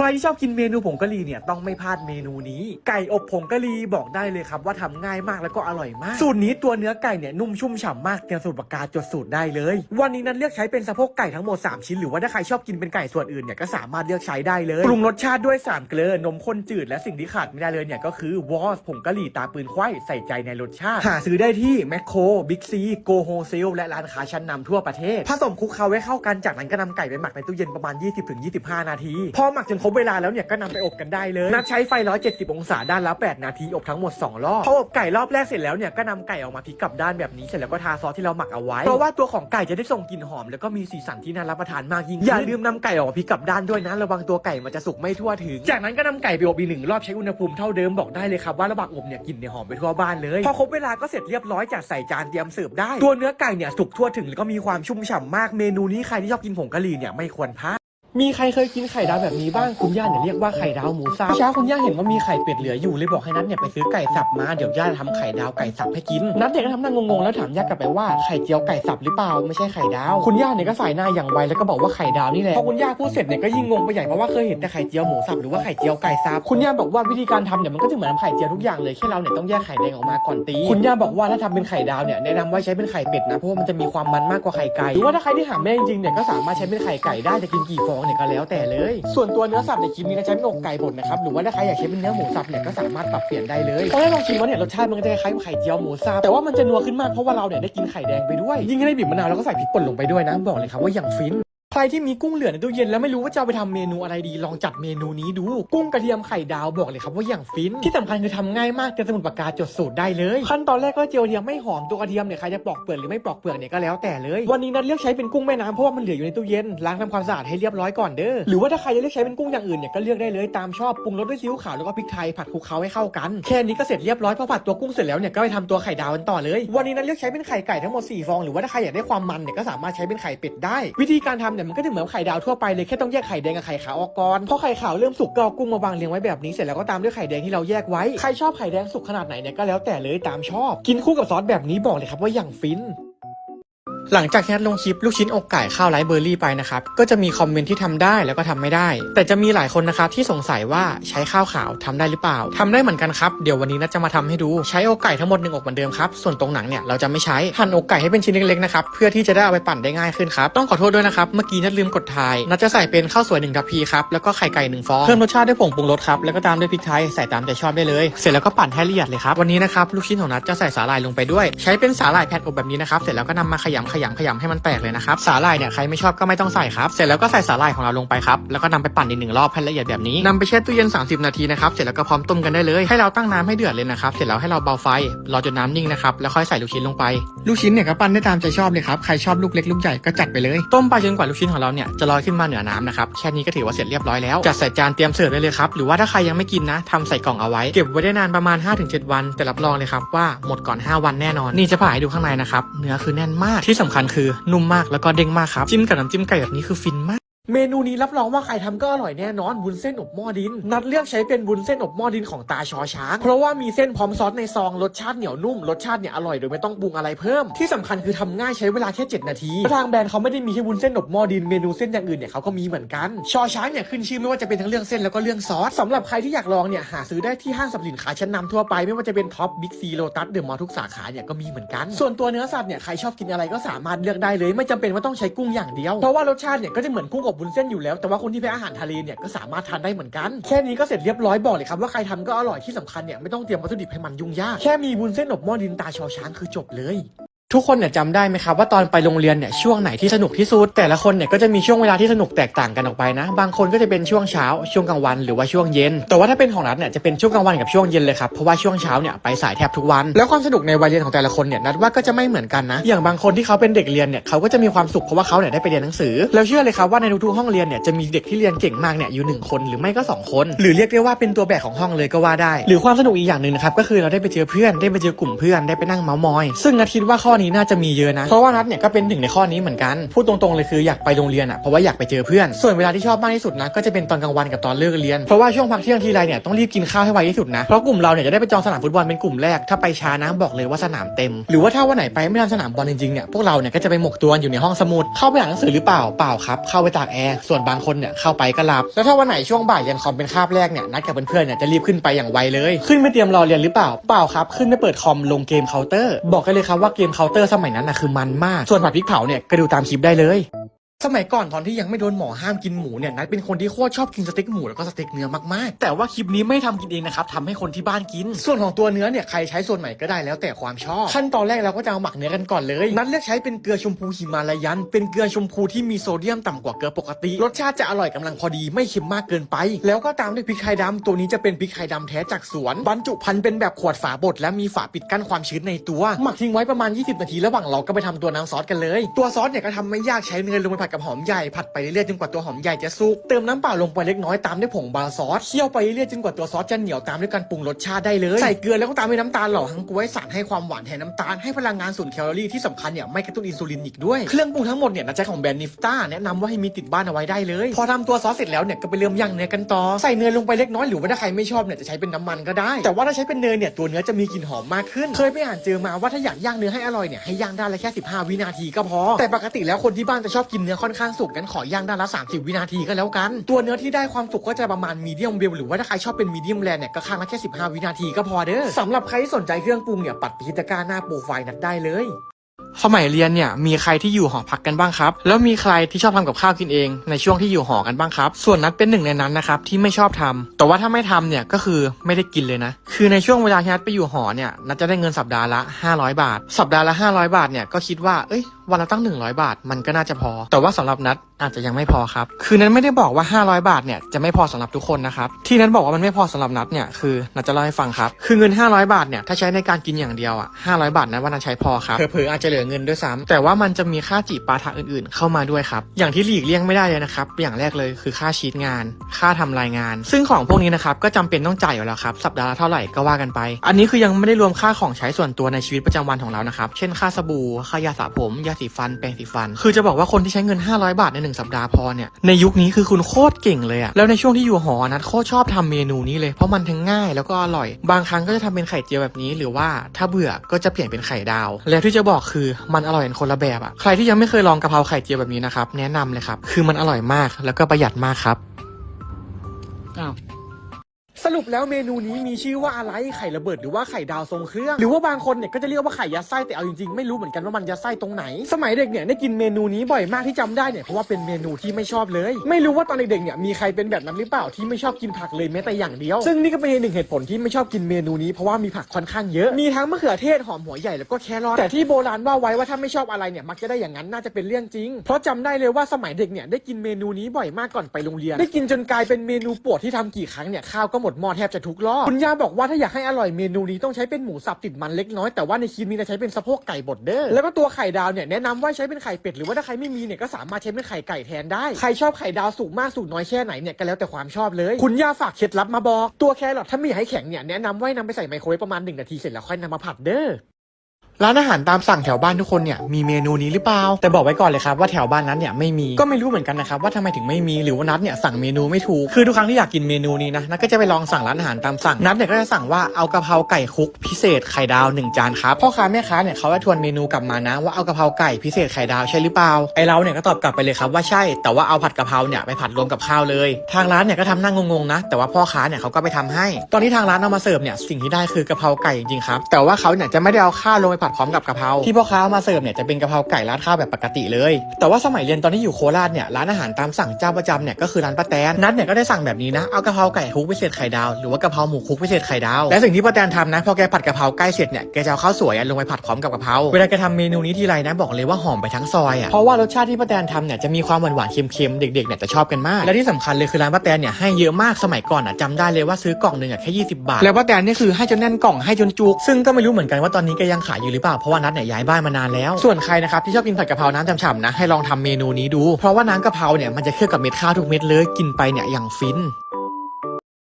ใครที่ชอบกินเมนูผงกะหรี่เนี่ยต้องไม่พลาดเมนูนี้ ไก่อบผงกะหรี่บอกได้เลยครับว่าทำง่ายมากแล้วก็อร่อยมาก สูตรนี้ตัวเนื้อไก่เนี่ยนุ่มชุ่มฉ่ำมากเตรียมสูตรปากกาจดสูตรได้เลย วันนี้นั้นเลือกใช้เป็นสะโพกไก่ทั้งหมด 3 ชิ้น หรือว่าถ้าใครชอบกินเป็นไก่ส่วนอื่นเนี่ยก็สามารถเลือกใช้ได้เลยปรุงรสชาติด้วยสามเกลือนมข้นจืดและสิ่งที่ขาดไม่ได้เลยเนี่ยก็คือวอสผงกะหรี่ตาปืนควายใส่ใจในรสชาติหาซื้อได้ที่แมคโครบิ๊กซีโกโฮเซลและร้านค้าชั้นนำทั่วประเทศผสมคลุกเคล้าไว้เข้ากันจากนั้นก็นำไก่ไปหมักในตู้เย็นประมาณ 20-25 นาทีพอหมักจนครบเวลาแล้วเนี่ยก็นำไปอบกันได้เลย นัดใช้ไฟ 170 องศาด้านละ 8 นาทีอบทั้งหมด 2 รอบ พออบไก่รอบแรกเสร็จแล้วเนี่ยก็นำไก่ออกมาพลิกกลับด้านแบบนี้เสร็จแล้วก็ทาซอสที่เราหมักเอาไว้ เพราะว่าตัวของไก่จะได้ส่งกลิ่นหอมแล้วก็มีสีสันที่น่ารับประทานมากยิ่งขึ้นอย่าลืมนำไก่ออกมาพลิกกลับด้านด้วยนะ ระวังตัวไก่มันจะสุกไม่ทั่วถึง จากนั้นก็นำไก่ไปอบอีกหนึ่งรอบใช้อุณหภูมิเท่าเดิมบอกได้เลยครับว่าระหว่างอบเนี่ยกลิ่นเนี่ยหอมไปทั่วบ้านเลย พอครบเวลาก็เสร็จเรียบร้อยจัดใส่จานเตรียมเสิร์ฟได้ ตัวเนื้อไก่เนี่ยสุกทั่วถึงแล้วก็มีความชุ่มฉ่ำมากเมนูนี้ใครที่ชอบกินผงกะหรี่เนี่ยไม่ควรพลาด มีใครเคยกินไข่ดาวแบบนี้บ้างคุณย่าเนี่ยเรียกว่าไข่ดาวหมูสับเช้าคุณย่าเห็นว่ามีไข่เป็ดเหลืออยู่เลยบอกให้นัทเนี่ยไปซื้อไก่สับมาเดี๋ยวย่าจะทำไข่ดาวไก่สับให้กินนัทเนี่ยก็ทำหน้างงๆแล้วถามย่ากลับไปว่าไข่เจียวไก่สับหรือเปล่าไม่ใช่ไข่ดาวคุณย่าเนี่ยก็ใส่หน้าอย่างไวแล้วก็บอกว่าไข่ดาวนี่แหละพอคุณย่าพูดเสร็จเนี่ยก็ยิ่งงงไปใหญ่เพราะว่าเคยเห็นแต่ไข่เจียวหมูสับหรือว่าไข่เจียวไก่สับคุณย่าบอกว่าวิธีการทำเนี่ยมันก็จะเหมือนไข่เจียวทุกอย่างเลยแค่เราเนี่ยต้องแยกไข่แดงออกมาก่อนตีคุณย่าบอกว่าถ้าทำเป็นไข่ดาวเนี่ยแนะนำว่าใช้เป็นไข่เป็ดนะเพราะว่ามันจะมีความมันมากกว่าไข่ไก่หรือว่าถ้าใครที่หาไม่ได้จริงเนี่ยก็สามารถใช้เป็นไข่ไก่ได้จะกินกี่ฟองเนี่ยก็แล้วแต่เลย ส่วนตัวเนื้อสับในคลิปนี้นะใช้เป็นอกไก่บดนะครับหรือว่าถ้าใครอยากใช้เป็นเนื้อหมูสับเนี่ยก็สามารถปรับเปลี่ยนได้เลยตอนแรกลองชิมว่าเนี่ยรสชาติมันก็จะคล้ายๆกับไข่เจียวหมูสับแต่ว่ามันจะนัวขึ้นมากเพราะว่าเราเนี่ยได้กินไข่แดงไปด้วย ยิ่งได้บีบมะนาวแล้วก็ใส่พริกป่นลงไปด้วยนะบอกเลยครับว่าอย่างฟิน ใครที่มีกุ้งเหลือในตู้เย็นแล้วไม่รู้ว่าจะเอาไปทำเมนูอะไรดีลองจัดเมนูนี้ดู กุ้งกระเทียมไข่ดาวบอกเลยครับว่าอย่างฟินที่สำคัญคือทำง่ายมากเตรียมสมุดปากกาจดสูตรได้เลยขั้นตอนแรกก็เจียวกระเทียมไม่หอมตัวกระเทียมเนี่ยใครจะปอกเปลือกหรือไม่ปอกเปลือกเนี่ยก็แล้วแต่เลย วันนี้นัดเลือกใช้เป็นกุ้งแม่น้ำเพราะว่ามันเหลืออยู่ในตู้เย็นล้างทำความสะอาดให้เรียบร้อยก่อนเด้อหรือว่าถ้าใครจะเลือกใช้เป็นกุ้งอย่างอื่นเนี่ยก็เลือกได้เลยตามชอบปรุงรสด้วยซีอิ๊วขาวแล้วก็พริกไทยผัดคลุกเคล้าให้เข้ากันแค่นี้ก็เสร็จเรียบร้อยพอผัดตัวกุ้งเสร็จแล้วเนี่ยก็ไปทำตัวไข่ดาวกันต่อเลย วันนี้นัดเลือกใช้เป็นไข่ไก่ทั้งหมด4ฟองหรือว่าถ้าใครอยากได้ความมันเนี่ยก็สามารถใช้เป็นไข่เป็ดได้ วิธีการทำเนี่ยมันก็จะเหมือนไข่ดาวทั่วไปเลยแค่ต้องแยกไข่แดงกับไข่ขาวออกก่อนพอไข่ขาวเริ่มสุกก็เอากุ้งมาวางเรียงไว้แบบนี้เสร็จแล้วก็ตามด้วยไข่แดงที่เราแยกไว้ใครชอบไข่แดงสุกขนาดไหนเนี่ยก็แล้วแต่เลยตามชอบ กินคู่กับซอสแบบนี้บอกเลยครับว่าอย่างฟิน หลังจากที่นัดลงคลิปลูกชิ้นอกไก่ข้าวไรเบอร์รี่ไปนะครับ ก็จะมีคอมเมนต์ที่ทำได้แล้วก็ทำไม่ได้ แต่จะมีหลายคนนะครับที่สงสัยว่าใช้ข้าวขาวทำได้หรือเปล่าทำได้เหมือนกันครับ เดี๋ยววันนี้นัดจะมาทำให้ดู ใช้อกไก่ทั้งหมดหนึ่งอกเหมือนเดิมครับ ส่วนตรงหนังเนี่ยเราจะไม่ใช้ หั่นอกไก่ให้เป็นชิ้นเล็กๆนะครับ เพื่อที่จะได้เอาไปปั่นได้ง่ายขึ้นครับ ต้องขอโทษด้วยนะครับ เมื่อกี้นัดลืมกดทาย นัดจะใส่เป็นข้าวสวยหนึ่งทัพพีครับ แล้วก็ไข่ไก่หนึ่งฟอง เพิ่มรสชาติด้วยผงปรุงรสครับ แล้วก็ตามด้วยพริกไทยใส่ตามใจชอบได้เลย เสร็จแล้วก็ปั่นให้ละเอียดเลยครับ วันนี้นะครับลูกชิ้นของนัดจะใส่สาหร่ายลงไปด้วย ใช้เป็นสาหร่ายแผ่นอบแบบนี้นะครับ เสร็จแล้วก็นำมาขยำขยำขยำให้มันแตกเลยนะครับสาหร่ายเนี่ยใครไม่ชอบก็ไม่ต้องใส่ครับเสร็จแล้วก็ใส่สาหร่ายของเราลงไปครับแล้วก็นำไปปั่นอีกหนึ่งรอบให้ละเอียดแบบนี้นำไปแช่ตู้เย็น 30 นาทีนะครับเสร็จแล้วก็พร้อมต้มกันได้เลยให้เราตั้งน้ำให้เดือดเลยนะครับเสร็จแล้วให้เราเบาไฟรอจนน้ำนิ่งนะครับแล้วค่อยใส่ลูกชิ้นลงไป ลูกชิ้นเนี่ยก็ปั้นได้ตามใจชอบเลยครับใครชอบลูกเล็กลูกใหญ่ก็จัดไปเลยต้มไปจนกว่าลูกชิ้นของเราเนี่ยจะลอยขึ้นมาเหนือน้ำนะครับแค่นี้ก็ถือว่าเสร็จเรียบร้อยแล้วจัดใส่จานเตรียมเสิร์ฟได้เลยครับหรือว่าถ้าใครยังไม่กินนะทำใส่กล่องเอาไว้เก็บไว้ได้นานประมาณ 5-7 วัน แต่รับรองเลยครับว่าหมดก่อน 5 วันแน่นอนนี่จะผ่าให้ดูข้างในนะครับเนื้อคือแน่นมากที่สำคัญคือนุ่มมากแล้วก็เด้งมากครับจิ้มกับน้ำจิ้มไก่แบบนี้คือฟินมาก เมนูนี้รับรองว่าใครทำก็อร่อยแน่นอนวุ้นเส้นอบหม้อดิน นัดเลือกใช้เป็นวุ้นเส้นอบหม้อดินของตาชอช้าง เพราะว่ามีเส้นพร้อมซอสในซองรสชาติเหนียวนุ่มรสชาติเนี่ยอร่อยโดยไม่ต้องปรุงอะไรเพิ่ม ที่สำคัญคือทำง่ายใช้เวลาแค่ 7 นาทีทางแบรนด์เขาไม่ได้มีแค่วุ้นเส้นอบหม้อดินเมนูเส้นอย่างอื่นเนี่ยเขาก็มีเหมือนกัน ชอช้างเนี่ยขึ้นชื่อไม่ว่าจะเป็นทั้งเรื่องเส้นแล้วก็เรื่องซอสสำหรับใครที่อยากลองเนี่ยหาซื้อได้ที่ห้างสรรพสินค้าชั้นนำทั่วไปไม่ว่าจะเป็นท็อปบิ๊กซีโลตัสเดอะมอลล์ทุกสาขาเนี่ยก็มีเหมือนกัน ส่วนตัวเนื้อสัตว์เนี่ยใครชอบกินอะไรก็สามารถเลือกได้เลย ไม่จำเป็นว่าต้องใช้กุ้งอย่างเดียวเพราะว่ารสชาติเนี่ยก็จะเหมือนกุ้งอบวุ้นเส้นอยู่แล้ว แต่ว่าคนที่แพ้อาหารทะเลเนี่ยก็สามารถทานได้เหมือนกัน แค่นี้ก็เสร็จเรียบร้อยบอกเลยครับว่าใครทำก็อร่อยที่สำคัญเนี่ยไม่ต้องเตรียมวัตถุดิบให้มันยุ่งยาก แค่มีวุ้นเส้นอบหม้อดินตาชอช้างคือจบเลย ทุกคนเนี่ยจำได้ไหมครับว่าตอนไปโรงเรียนเนี่ยช่วงไหนที่สนุกที่สุด แต่ละคนเนี่ยก็จะมีช่วงเวลาที่สนุกแตกต่างกันออกไปนะ บางคนก็จะเป็นช่วงเช้า ช่วงกลางวันหรือว่าช่วงเย็น แต่ว่าถ้าเป็นของนัดเนี่ยจะเป็นช่วงกลางวันกับช่วงเย็นเลยครับเพราะว่าช่วงเช้าเนี่ยไปสายแทบทุกวัน แล้วความสนุกในวัยเรียนของแต่ละคนเนี่ยนัดว่าก็จะไม่เหมือนกันนะ อย่างบางคนที่เขาเป็นเด็กเรียนเนี่ยเขาก็จะมีความสุขเพราะว่าเขาเนี่ยได้ไปเรียนหนังสือ แล้วเชื่อเลยครับว่าในทุกๆห้องเรียนเนี่ยจะมีเด็กที่เรียนเก่งมากเนี่ยอยู่หนึ่งคนหรือไม่ก็สองคน หรือเรียกได้ว่าเป็นตัวแบกของห้องเลยก็ว่าได้ หรือความสนุกอีกอย่างหนึ่งนะครับก็คือเราได้ไปเจอเพื่อนได้ไปเจอกลุ่มเพื่อนได้ไปนั่งเมาส์มอย ซึ่งนัดคิดว่าข้อนี้น่าจะมีเยอะนะ เพราะว่านัดเนี่ยก็เป็นหนึ่งในข้อนี้เหมือนกัน พูดตรงๆเลยคืออยากไปโรงเรียนอะเพราะว่าอยากไปเจอเพื่อน ส่วนเวลาที่ชอบมากที่สุดนะก็จะเป็นตอนกลางวันกับตอนเลิกเรียน เพราะว่าช่วงพักเที่ยงทีไรเนี่ยต้องรีบกินข้าวให้ไวที่สุดนะ เพราะกลุ่มเราเนี่ยจะได้ไปจองสนามฟุตบอลเป็นกลุ่มแรก ถ้าไปช้านะบอกเลยว่าสนามเต็ม หรือว่าถ้าวันไหนไปไม่ทันสนามบอลจริงๆเนี่ยพวกเราเนี่ยก็จะไปหมกตัวอยู่ในห้องสมุด เข้าไปอ่านหนังสือหรือเปล่า เปล่าครับ เข้าไปตากแอร์ ส่วนบางคนเนี่ยเข้าไปก็หลับ แล้วถ้าวันไหนช่วงบ่ายเรียนคอมเป็นคาบแรกเนี่ยนัดกับเพื่อนๆเนี่ยจะรีบขึ้นไปอย่างไวเลย ขึ้นไปเตรียมรอเรียนหรือเปล่า เปล่าครับ ขึ้นไปเปิดคอมลงเกมเคาน์เตอร์ บอกกันเลยครับว่าเกมเคาเตอร์สมัยนั้นนะคือมันมาก ส่วนผัดพริกเผาเนี่ยก็ดูตามคลิปได้เลย สมัยก่อนตอนที่ยังไม่โดนหมอห้ามกินหมูเนี่ยนัทเป็นคนที่โคตรชอบกินสเต็กหมูแล้วก็สเต็กเนื้อมากๆ แต่ว่าคลิปนี้ไม่ทำกินเองนะครับทำให้คนที่บ้านกิน ส่วนของตัวเนื้อเนี่ยใครใช้ส่วนไหนก็ได้แล้วแต่ความชอบ ขั้นตอนแรกเราก็จะเอาหมักเนื้อกันก่อนเลย นัทเลือกใช้เป็นเกลือชมพูหิมาลายัน เป็นเกลือชมพูที่มีโซเดียมต่ำกว่าเกลือปกติ รสชาติจะอร่อยกำลังพอดีไม่เค็มมากเกินไป แล้วก็ตามด้วยพริกไทยดำตัวนี้จะเป็นพริกไทยดำแท้จากสวน บรรจุภัณฑ์เป็นแบบขวดฝาบดและมีฝาปิดกั้นความชื้นในตัว หมักทิ้งไว้ประมาณ 20 นาทีระหว่างเราก็ไปทำตัวน้ำซอสกันเลย ตัวซอสเนี่ยก็ทำไม่ยากใช้เนยลงไปผัดดกับหอมใหญ่ผัดไปเรื่อยๆจนกว่าตัวหอมใหญ่จะสุกเติมน้ำเปล่าลงไปเล็กน้อยตามด้วยผงบาซอสเคี่ยวไปเรื่อยๆจนกว่าตัวซอสจะเหนียวตามด้วยการปรุงรสชาติได้เลยใส่เกลือแล้วก็ตามด้วยน้ำตาลหล่อทั้งกล้วยสารให้ความหวานแทนน้ำตาลให้พลังงานสูญแคลอรี่ที่สำคัญเนี่ยไม่กระตุ้นอินซูลินอีกด้วยเครื่องปรุงทั้งหมดเนี่ยนะจ๊ะของแบรนด์นิฟต้าแนะนำว่าให้มีติดบ้านเอาไว้ได้เลย พอทำตัวซอสเสร็จแล้วเนี่ยก็ไปเริ่มย่างเนื้อกันต่อใส่เนยลงไปเล็กน้อยหรือว่าถ้าใครไม่ชอบเนี่ยจะใช้เป็นน้ำมันก็ได้ แต่ว่าถ้าใช้เป็นเนยเนี่ยตัวเนื้อจะมีกลิ่นหอมมากขึ้น เคยไปอ่านเจอมาว่าถ้าอยากย่างเนื้อให้อร่อยเนี่ยให้ย่างด้ละแค่ 15 วินาทีก็พอแต่ปกติแล้วคนที่บ้านจะชอบกินเนื้อค่อนข้างสุกงั้นขอย่างด้านละ 30 วินาทีก็แล้วกัน ตัวเนื้อที่ได้ความสุกก็จะประมาณมีเดียมเวลหรือว่าถ้าใครชอบเป็นมีเดียมแรเนี่ยก็ข้างละแค่ 15 วินาทีก็พอเด้อสำหรับใครที่สนใจเครื่องปรุงเนี่ยปัดไปที่ตะกร้าหน้าโปรไฟล์นัดได้เลย สมัยเรียนเนี่ยมีใครที่อยู่หอพักกันบ้างครับ แล้วมีใครที่ชอบทำกับข้าวกินเอง ในช่วงที่อยู่หอกันบ้างครับ ส่วนนัดเป็นหนึ่งในนั้นนะครับที่ไม่ชอบทำแต่ว่าถ้าไม่ทำเนี่ยก็คือไม่ได้กินเลยนะ คือในช่วงเวลาที่นัดไปอยู่หอเนี่ยนัดจะได้เงินสัปดาห์ละ 500 บาท สัปดาห์ละ 500 บาทเนี่ยก็คิดว่าเอ้ยวันละตั้ง 100 บาทมันก็น่าจะพอ แต่ว่าสำหรับนัดอาจจะยังไม่พอครับ คือนัดไม่ได้บอกว่า 500 บาทเนี่ยจะไม่พอสำหรับทุกคนนะครับ ที่นัดบอกว่ามันไม่พอสำหรับนัดเนี่ยคือนัดจะเล่าให้ฟังครับ คือเงิน 500 บาทเนี่ยถ้าใช้ในการกินอย่างเดียวอะ500 บาทนั้นว่านัดใช้พอครับเผลอๆอาจจะเหลือเงินด้วยซ้ำแต่ว่ามันจะมีค่าจีบปาถะอื่นๆ เข้ามาด้วยครับ อย่างที่หลีกเลี่ยงไม่ได้เลยนะครับ อย่างแรกเลยคือค่าชีตงาน ค่าทำรายงาน ซึ่งของพวกนี้นะครับก็จำเป็นต้องจ่ายอยู่แล้วครับ สัปดาห์ละเท่าไหร่ก็ว่ากันไป อันนี้คือยังไม่ได้รวมค่าของใช้ส่วนตัวในชีวิตประจำวันของเรานะครับ เช่นค่าสบู่ ค่ายาสระผม ยาสีฟัน แปรงสีฟัน คือจะบอกว่าคนที่ใช้เงิน 500 บาทในหนึ่งสัปดาห์พอเนี่ย ในยุคนี้คือคุณโคตรเก่งเลยอะแล้วในช่วงที่อยู่หอนัดโคตรชอบทำเมนูนี้เลย เพราะมันทั้งง่ายแล้วก็อร่อย บางครั้งก็จะทำเป็นไข่เจียวแบบนี้ หรือว่าถ้าเบื่อก็จะเปลี่ยนเป็นไข่ดาว แล้วที่จะบอกคือมันอร่อยกันคนละแบบอะใครที่ยังไม่เคยลองกะเพราไข่เจียวแบบนี้นะครับ แนะนำเลยครับ คือมันอร่อยมากแล้วก็ประหยัดมากครับอ้าว สรุปแล้วเมนูนี้มีชื่อว่าอะไรไข่ระเบิดหรือว่าไข่ดาวทรงเครื่อง หรือว่าบางคนเนี่ยก็จะเรียกว่าไข่ยัดไส้แต่เอาจริงๆไม่รู้เหมือนกันว่ามันยัดไส้ตรงไหน สมัยเด็กเนี่ยได้กินเมนูนี้บ่อยมากที่จำได้เนี่ยเพราะว่าเป็นเมนูที่ไม่ชอบเลย ไม่รู้ว่าตอนเด็กๆเนี่ยมีใครเป็นแบบนั้นหรือเปล่าที่ไม่ชอบกินผักเลยแม้แต่อย่างเดียว ซึ่งนี่ก็เป็นหนึ่งเหตุผลที่ไม่ชอบกินเมนูนี้เพราะว่ามีผักค่อนข้างเยอะมีทั้งมะเขือเทศหอมหัวใหญ่แล้วก็แครอทแต่ที่โบราณว่าไว้ว่าถ้าไม่ชอบอะไรเนี่ยมักจะได้อย่างนั้นน่าจะเป็นเรื่องจริง เพราะจำได้เลยว่าสมัยเด็กเนี่ยได้กินเมนูนี้บ่อยมากก่อนไปโรงเรียน ได้กินจนกลายเป็นเมนูโปรดที่ทำกี่ครั้งเนี่ยข้าวก็หมดหม้อแทบจะทุกรอบคุณย่าบอกว่าถ้าอยากให้อร่อยเมนูนี้ต้องใช้เป็นหมูสับติดมันเล็กน้อยแต่ว่าในคลิปนี้จะใช้เป็นสะโพกไก่บดเด้อแล้วก็ตัวไข่ดาวเนี่ยแนะนำว่าใช้เป็นไข่เป็ดหรือว่าถ้าใครไม่มีเนี่ยก็สามารถใช้เป็นไข่ไก่แทนได้ใครชอบไข่ดาวสุกมากสุกน้อยแค่ไหนเนี่ยก็แล้วแต่ความชอบเลย คุณย่าฝากเคล็ดลับมาบอก ตัวแครอทถ้าไม่อยากให้แข็งเนี่ยแนะนำว่านำไปใส่ไมโครเวฟประมาณ1นาทีเสร็จแล้วค่อยนำมาผัดเด้อ ร้านอาหารตามสั่งแถวบ้านทุกคนเนี่ยมีเมนูนี้หรือเปล่าแต่บอกไว้ก่อนเลยครับว่าแถวบ้านนั้นเนี่ยไม่มีก็ไม่รู้เหมือนกันนะครับว่าทำไมถึงไม่มีหรือว่านัดเนี่ยสั่งเมนูไม่ถูกคือทุกครั้งที่อยากกินเมนูนี้นะนัดก็จะไปลองสั่งร้านอาหารตามสั่งนัดเนี่ยก็จะสั่งว่าเอากะเพราไก่คลุกพิเศษไข่ดาวหนึ่งจานครับพ่อค้าแม่ค้าเนี่ยเขาจะทวนเมนูกลับมานะ ว่าเอากะเพราไก่พิเศษไข่ดาวใช่หรือเปล่าไอเราเนี่ยก็ตอบกลับไปเลยครับว่าใช่แต่ว่าเอาผัดกะเพราเนี่ยไปผัดรวมกับข้าวเลย ทางร้านเนี่ยก็ทำหนั่งงๆนะ แต่ว่าพ่อค้าเนี่ยเขาก็ไปทำให้ ตอนที่ทางร้านเอามาเสิร์ฟเนี่ยสิ่งที่ได้คือกะเพราไก่จริงๆครับแต่ว่าเขาเนี่ยจะไม่ได้เอาข้าวลงไปผัดพร้อมกับกะเพราที่พ่อค้าเอามาเสิร์ฟเนี่ยจะเป็นกะเพราไก่ราดข้าวแบบปกติเลย แต่ว่าสมัยเรียนตอนที่อยู่โคราชเนี่ยร้านอาหารตามสั่งเจ้าประจำเนี่ยก็คือร้านป้าแตนนัดเนี่ยก็ได้สั่งแบบนี้นะเอากะเพราไก่คลุกพิเศษไข่ดาวหรือว่ากะเพราหมูคลุกพิเศษไข่ดาวและสิ่งที่ป้าแตนทำนะพอแกผัดกะเพราใกล้เสร็จเนี่ยแกจะเอาข้าวสวยอะลงไปผัดพร้อมกับกะเพราเวลาแกทำเมนูนี้ทีไรนะบอกเลยว่าหอมไปทั้งซอยอะเพราะว่ารสชาติที่ป้าแตนทำเนี่ยจะมีความหวานหวานๆเค็มๆเด็กๆเนี่ยจะชอบกันมาก และที่สำคัญเลยคือร้านป้าแตนเนี่ยให้เยอะมากสมัยก่อนอะจำได้เลยว่าซื้อกล่องหนึ่งอะแค่20 บาท แล้วป้าแตนนี่คือให้จนแน่นกล่องให้จนจุกซึ่งก็ไม่รู้เหมือนกันว่าตอนนี้แกยังขายอยู่หรือเปล่าเพราะว่านัดเนี่ยย้ายบ้านมานานแล้ว ส่วนใครนะครับที่ชอบกินผัดกะเพราน้ำฉ่ำๆนะให้ลองทำเมนูนี้ดู เพราะว่าน้ำกะเพราเนี่ยมันจะเคลือบกับเม็ดข้าวทุกเม็ดเลยกินไปเนี่ยอย่างฟิน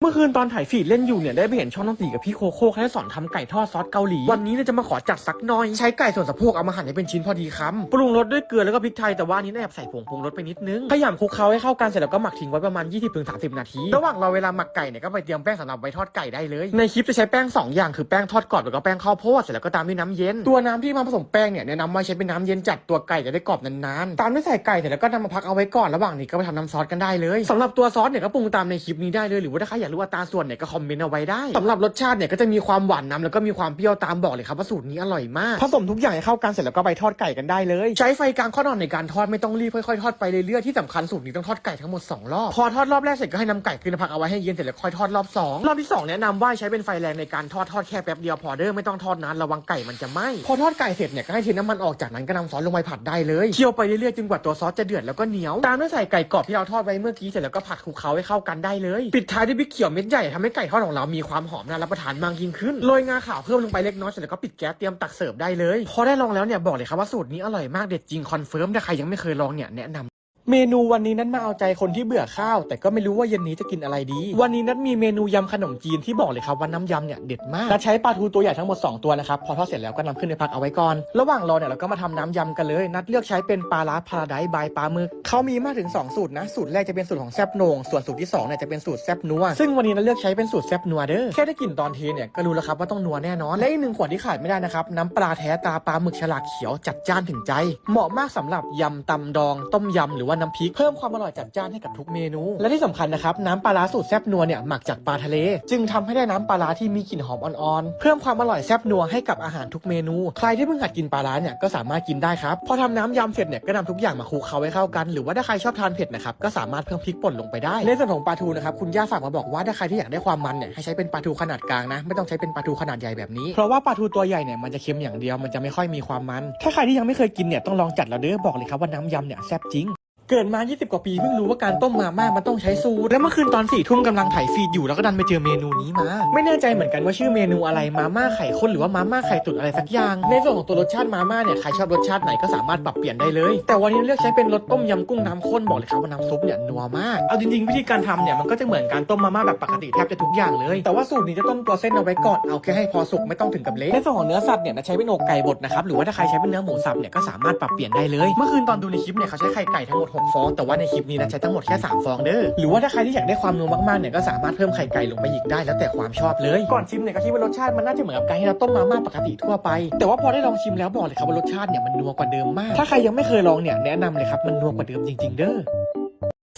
เมื่อคืนตอนถ่ายฟีดเล่นอยู่เนี่ยได้ไปเห็นช่องน้องตีกับพี่โคโค่เขาได้สอนทำไก่ทอดซอสเกาหลี วันนี้เนี่ยจะมาขอจัดสักหน่อย ใช้ไก่ส่วนสะโพกเอามาหั่นให้เป็นชิ้นพอดีคำปรุงรสด้วยเกลือแล้วก็พริกไทยแต่ว่าอันนี้แอบใส่ผงปรุงรสไปนิดนึงขยำคลุกเคล้าให้เข้ากันเสร็จแล้วก็หมักทิ้งไว้ประมาณ 20-30 นาที ระหว่างรอเวลาหมักไก่เนี่ยก็ไปเตรียมแป้งสำหรับไว้ทอดไก่ได้เลยในคลิปจะใช้แป้งสองอย่างคือแป้งทอดกรอบแล้วก็แป้งข้าวโพดเสร็จแล้วก็ตามด้วยน้ำเย็นตัวน้ำที่มาผสมแป้งเนี่ยแนะนำว่าใช้เป็นน้ำเย็นจัดตัวไก่จะได้กรอบนานๆตามด้วยใส่ไก่เสร็จแล้วก็นำมาพักเอาไว้ก่อนระหว่างนี้ก็ไปทำน้ำซอสกันได้เลยสำหรับตัวซอสเนี่ยก็ปรุงตามในคลิปนี้ได้เลยหรือว่าถ้าใครอยากรู้อัตราส่วนเนี่ยก็คอมเมนต์เอาไว้ได้สำหรับรสชาติเนี่ยก็จะมีความหวานน้ำแล้วก็มีความเปรี้ยวตามบอกเลยครับว่าสูตรนี้อร่อยมากผสมทุกอย่างให้เข้ากันเสร็จแล้วก็ไปทอดไก่กันได้เลย ใช้ไฟกลางค่อนอ่อนในการทอดไม่ต้องรีบค่อยๆทอดไปเรื่อยๆที่สำคัญสูตรนี้ต้องทอดไก่ทั้งหมดสองรอบพอทอดรอบแรกเสร็จก็ให้นำไก่ขึ้นมาพักเอาไว้ให้เย็นเสร็จแล้วค่อยทอดรอบสองรอบที่สองแนะนำว่าใช้เป็นไฟแรงในการทอดทอดแค่แป๊บเดียวพอเด้อไม่ต้องทอดนานระวังไก่มันจะไหม้พอทอดไก่เสร็จเนี่ยก็ให้เทน้ำมันออกจากนั้นก็นำซอสลงไปผัดได้เลยเคี่ยวไปเรื่อยๆจนกว่าตัวซอสจะเดือดแล้วก็เหนียวตามด้วยใส่ไก่กรอบที่เราทอดไว้เมื่อกี้เสร็จแล้วก็ผัดคลุกเคล้าให้เข้ากันได้เลย ปิดท้ายด้วยพริกเขียวเม็ดใหญ่ทำให้ไก่ทอดของเรามีความหอมน่ารับประทานมากยิ่งขึ้นโรยงาขาวเพิ่มลงไปเล็กน้อยเสร็จแล้วก็ปิดแก๊สเตรียมตักเสิร์ฟได้เลย พอได้ลองแล้วเนี่ยบอกเลยครับว่าสูตรนี้อร่อยมากเด็ดจริงคอนเฟิร์มถ้าใครยังไม่เคยลองเนี่ยแนะนำ เมนูวันนี้นั้นมาเอาใจคนที่เบื่อข้าว แต่ก็ไม่รู้ว่าเย็นนี้จะกินอะไรดี วันนี้นั้นมีเมนูยำขนมจีนที่บอกเลยครับว่าน้ำยำเนี่ยเด็ดมากนัดใช้ปลาทูตัวใหญ่ทั้งหมด 2 ตัวนะครับ พอทอดเสร็จแล้วก็นำขึ้นในพักเอาไว้ก่อน ระหว่างรอเนี่ยเราก็มาทำน้ำยำกันเลย นัดเลือกใช้เป็นปลาร้าพาราไดซ์บายปลาหมึกเขามีมากถึง 2 สูตรนะ สูตรแรกจะเป็นสูตรของแซบโหนงส่วนสูตรที่2เนี่ยจะเป็นสูตรแซบนัว ซึ่งวันนี้นัดเลือกใช้เป็นสูตรแซบนัวเด้อ แค่ได้กลิ่นตอนเทเนี่ยก็รู้แล้วครับว่าต้องนัวแน่นอน และอีกหนึ่งขวดที่ขาดไม่ได้นะครับน้ำปลาแท้ตาปลาหมึกฉลากเขียวจัดจ้านถึงใจ เหมาะมากสำหรับยำตำดองต้มยำหรือว่าน้ำพริกเพิ่มความอร่อยจัดจ้านให้กับทุกเมนู และที่สำคัญนะครับน้ำปลาร้าสูตรแซบนัวเนี่ยหมักจากปลาทะเล จึงทำให้ได้น้ำปลาร้าที่มีกลิ่นหอมอ่อนๆเพิ่มความอร่อยแซบนัวให้กับอาหารทุกเมนู ใครที่เพิ่งหัดกินปลาร้าเนี่ยก็สามารถกินได้ครับพอทำน้ำยำเสร็จเนี่ยก็นำทุกอย่างมาคลุกเคล้าให้เข้ากันหรือว่าถ้าใครชอบทานเผ็ดนะครับก็สามารถเพิ่มพริกป่นลงไปได้ในส่วนของปลาทูนะครับคุณย่าฝากมาบอกว่าถ้าใครที่อยากได้ความมันเนี่ยให้ใช้เป็นปลาทูขนาดกลางนะไม่ต้องใช้เป็นปลาทูขนาดใหญ่แบบนี้เพราะว่าปลาทูตัวใหญ่เนี่ยมันจะเค็มอย่างเดียวมันจะไม่ค่อยมีความมัน ถ้าใครที่ยังไม่เคยกินเนี่ยต้องลองจัดแล้วเด้อบอกเลยครับว่าน้ำยำเนี่ยแซ่บจริง เกิดมา 20 กว่าปีเพิ่งรู้ว่าการต้มมาม่ามันต้องใช้สูตร แล้วเมื่อคืนตอนสี่ทุ่มกำลังถ่ายฟีดอยู่แล้วก็ดันไปเจอเมนูนี้มา ไม่แน่ใจเหมือนกันว่าชื่อเมนูอะไรมาม่าไข่ข้นหรือว่ามาม่าไข่ตุ๋นอะไรสักอย่าง ในส่วนของตัวรสชาติมาม่าเนี่ยใครชอบรสชาติไหนก็สามารถปรับเปลี่ยนได้เลย แต่วันนี้เลือกใช้เป็นรสต้มยำกุ้งน้ำข้นบอกเลยครับว่าน้ำซุปเนี่ยนัวมาก เอาจริงๆวิธีการทำเนี่ยมันก็จะเหมือนการต้มมาม่าแบบปกติแทบจะทุกอย่างเลย แต่ว่าสูตรนี้จะต้มตัวเส้นเอาไว้ก่อนเอาแค่ให้พอสุกไม่ต้องถึงกับเละในส่วนของเนื้อสัตว์เนี่ยนะใช้เป็นอกไก่บดนะครับหรือว่าถ้าใครใช้เป็นเนื้อหมูสับเนี่ยก็สามารถปรับเปลี่ยนได้เลย เมื่อคืนตอนดูในคลิปเนี่ยเขาใช้ไข่ไก่ทั้งหมด6 ฟอง แต่ว่าในคลิปนี้นะใช้ทั้งหมดแค่ 3 ฟองเด้อ หรือว่าถ้าใครที่อยากได้ความนัวมากๆเนี่ยก็สามารถเพิ่มไข่ไก่ลงไปอีกได้แล้วแต่ความชอบเลย ก่อนชิมเนี่ยก็คิดว่ารสชาติมันน่าจะเหมือนกับการที่เราต้มมาม่าปกติทั่วไป แต่ว่าพอได้ลองชิมแล้วบอกเลยครับว่ารสชาติเนี่ยมันนัวกว่าเดิมมาก ถ้าใครยังไม่เคยลองเนี่ยแนะนำเลยครับมันนัวกว่าเดิมจริง ๆ เด้อ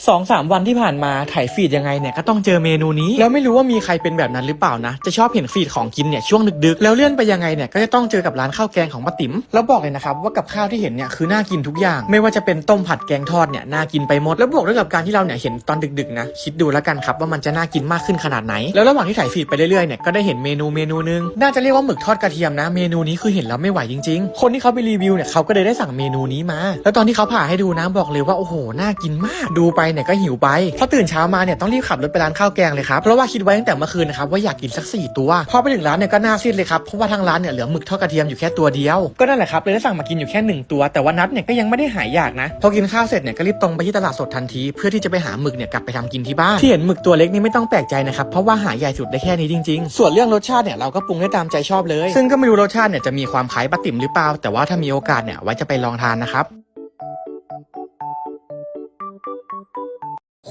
สองสามวันที่ผ่านมาถ่ายฟีดยังไงเนี่ยก็ต้องเจอเมนูนี้ แล้วไม่รู้ว่ามีใครเป็นแบบนั้นหรือเปล่านะ จะชอบเห็นฟีดของกินเนี่ยช่วงดึกๆ แล้วเลื่อนไปยังไงเนี่ยก็จะต้องเจอกับร้านข้าวแกงของป้าติ๋มแล้วบอกเลยนะครับว่ากับข้าวที่เห็นเนี่ยคือน่ากินทุกอย่าง ไม่ว่าจะเป็นต้มผัดแกงทอดเนี่ยน่ากินไปหมดแล้วบวกด้วยกับการที่เราเนี่ยเห็นตอนดึกๆนะคิดดูแล้วกันครับว่ามันจะน่ากินมากขึ้นขนาดไหน แล้วระหว่างที่ถ่ายฟีดไปเรื่อยๆเนี่ยก็ได้เห็นเมนูเมนูนึงน่าจะเรียกว่าหมึกทอดกระเทียมนะ เมนูนี้คือเห็นแล้วไม่ไหวจริง ๆ คนที่เขาไปรีวิวเนี่ยเขาก็เลยได้สั่งเมนูนี้มา แล้วตอนที่เขาผ่าให้ดูนะบอกเลยว่าโอ้โหน่ากินมากดูไปเนี่ยก็หิวไปพอตื่นเช้ามาเนี่ยต้องรีบขับรถไปร้านข้าวแกงเลยครับเพราะว่าคิดไว้ตั้งแต่เมื่อคืนนะครับว่าอยากกินสัก 4 ตัวพอไปถึงร้านเนี่ยก็น่าซีดเลยครับเพราะว่าทางร้านเนี่ยเหลือหมึกทอดกระเทียมอยู่แค่ตัวเดียวก็นั่นแหละครับเลยได้สั่งมากินอยู่แค่หนึ่งตัว แต่ว่านัดเนี่ยก็ยังไม่ได้หายอยากนะพอกินข้าวเสร็จเนี่ยก็รีบตรงไปที่ตลาดสดทันที เพื่อที่จะไปหาหมึกเนี่ยกลับไปทำกินที่บ้านที่เห็นหมึกตัวเล็กนี่ไม่ต้องแปลกใจนะครับเพราะว่าหาใหญ่สุดได้แค่นี้จริง ๆ ส่วนเรื่องรสชาติเนี่ยเราก็ปรุงได้ตามใจชอบเลย ซึ่งก็ไม่รู้รสชาติเนี่ยจะมีความคล้ายปลาติ๋มหรือเปล่า แต่ว่าถ้ามีโอกาสเนี่ยไว้จะไปลองทานนะครับ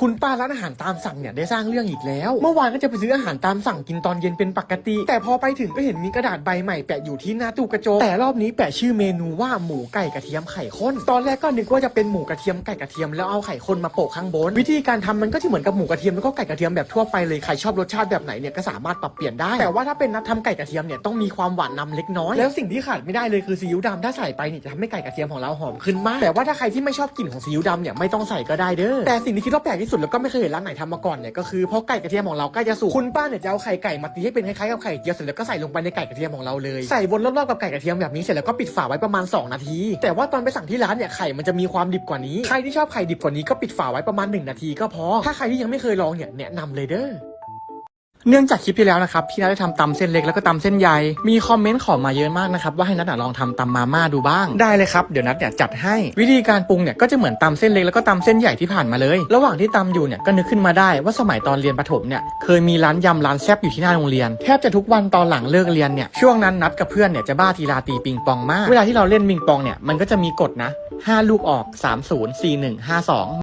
คุณป้าร้านอาหารตามสั่งเนี่ยได้สร้างเรื่องอีกแล้ว เมื่อวานก็จะไปซื้ออาหารตามสั่งกินตอนเย็นเป็นปกติ แต่พอไปถึงก็เห็นมีกระดาษใบใหม่แปะอยู่ที่หน้าตู้กระจกแต่รอบนี้แปะชื่อเมนูว่าหมูไก่กระเทียมไข่ข้น ตอนแรกก็นึกว่าจะเป็นหมูกระเทียมไก่กระเทียมแล้วเอาไข่ข้นมาโปะข้างบน วิธีการทำมันก็จะเหมือนกับหมูกระเทียมแล้วก็ไก่กระเทียมแบบทั่วไปเลยใครชอบรสชาติแบบไหนเนี่ยก็สามารถปรับเปลี่ยนได้ แต่ว่าถ้าเป็นนัดทำไก่กระเทียมเนี่ยต้องมีความหวานนำเล็กน้อย แล้วสิ่งที่ขาดไม่ได้เลยคือซีอิ๊วดำถ้าใส่ไปเนี่ยจะทำให้ไก่กระเทียมของเราหอมขึ้นมาก แต่ว่าถ้าใครที่ไม่ชอบกลิ่นของซีอิ๊วดำเนี่ยไม่ต้องใส่ก็ได้เด้อแต่สิ่งที่คิดว่าแปลกที่สุดแล้วก็ไม่เคยเห็นร้านไหนทำมาก่อนเนี่ยก็คือพอไก่กระเทียมของเราใกล้จะสุกคุณป้าเนี่ยจะเอาไข่ไก่มาตีให้เป็นคล้ายๆกับไข่เจียวเสร็จแล้วก็ใส่ลงไปในไก่กระเทียมของเราเลยใส่วนรอบๆกับไก่กระเทียมแบบนี้เสร็จแล้วก็ปิดฝาไว้ประมาณ 2 นาที แต่ว่าตอนไปสั่งที่ร้านเนี่ยไข่มันจะมีความดิบกว่านี้ใครที่ชอบไข่ดิบกว่านี้ก็ปิดฝาไว้ประมาณ 1 นาทีก็พอถ้าใครที่ยังไม่เคยลองเนี่ยแนะนำเลยเด้อ เนื่องจากคลิปที่แล้วนะครับที่นัทได้ทำตำเส้นเล็กแล้วก็ตำเส้นใหญ่มีคอมเมนต์ขอมาเยอะมากนะครับว่าให้นัทลองทำตำมาม่าดูบ้างได้เลยครับเดี๋ยวนัทเนี่ยจัดให้วิธีการปรุงเนี่ยก็จะเหมือนตำเส้นเล็กแล้วก็ตำเส้นใหญ่ที่ผ่านมาเลย ระหว่างที่ตำอยู่เนี่ยก็นึกขึ้นมาได้ว่าสมัยตอนเรียนประถมเนี่ยเคยมีร้านยำร้านแซ่บอยู่ที่หน้าโรงเรียนแทบจะทุกวันตอนหลังเลิกเรียนเนี่ยช่วงนั้นนัดกับเพื่อนเนี่ยจะบ้าทีลาตีปิงปองมาก เวลาที่เราเล่นปิงปองเนี่ยมันก็จะมีกฎนะ5ลูกออก 304152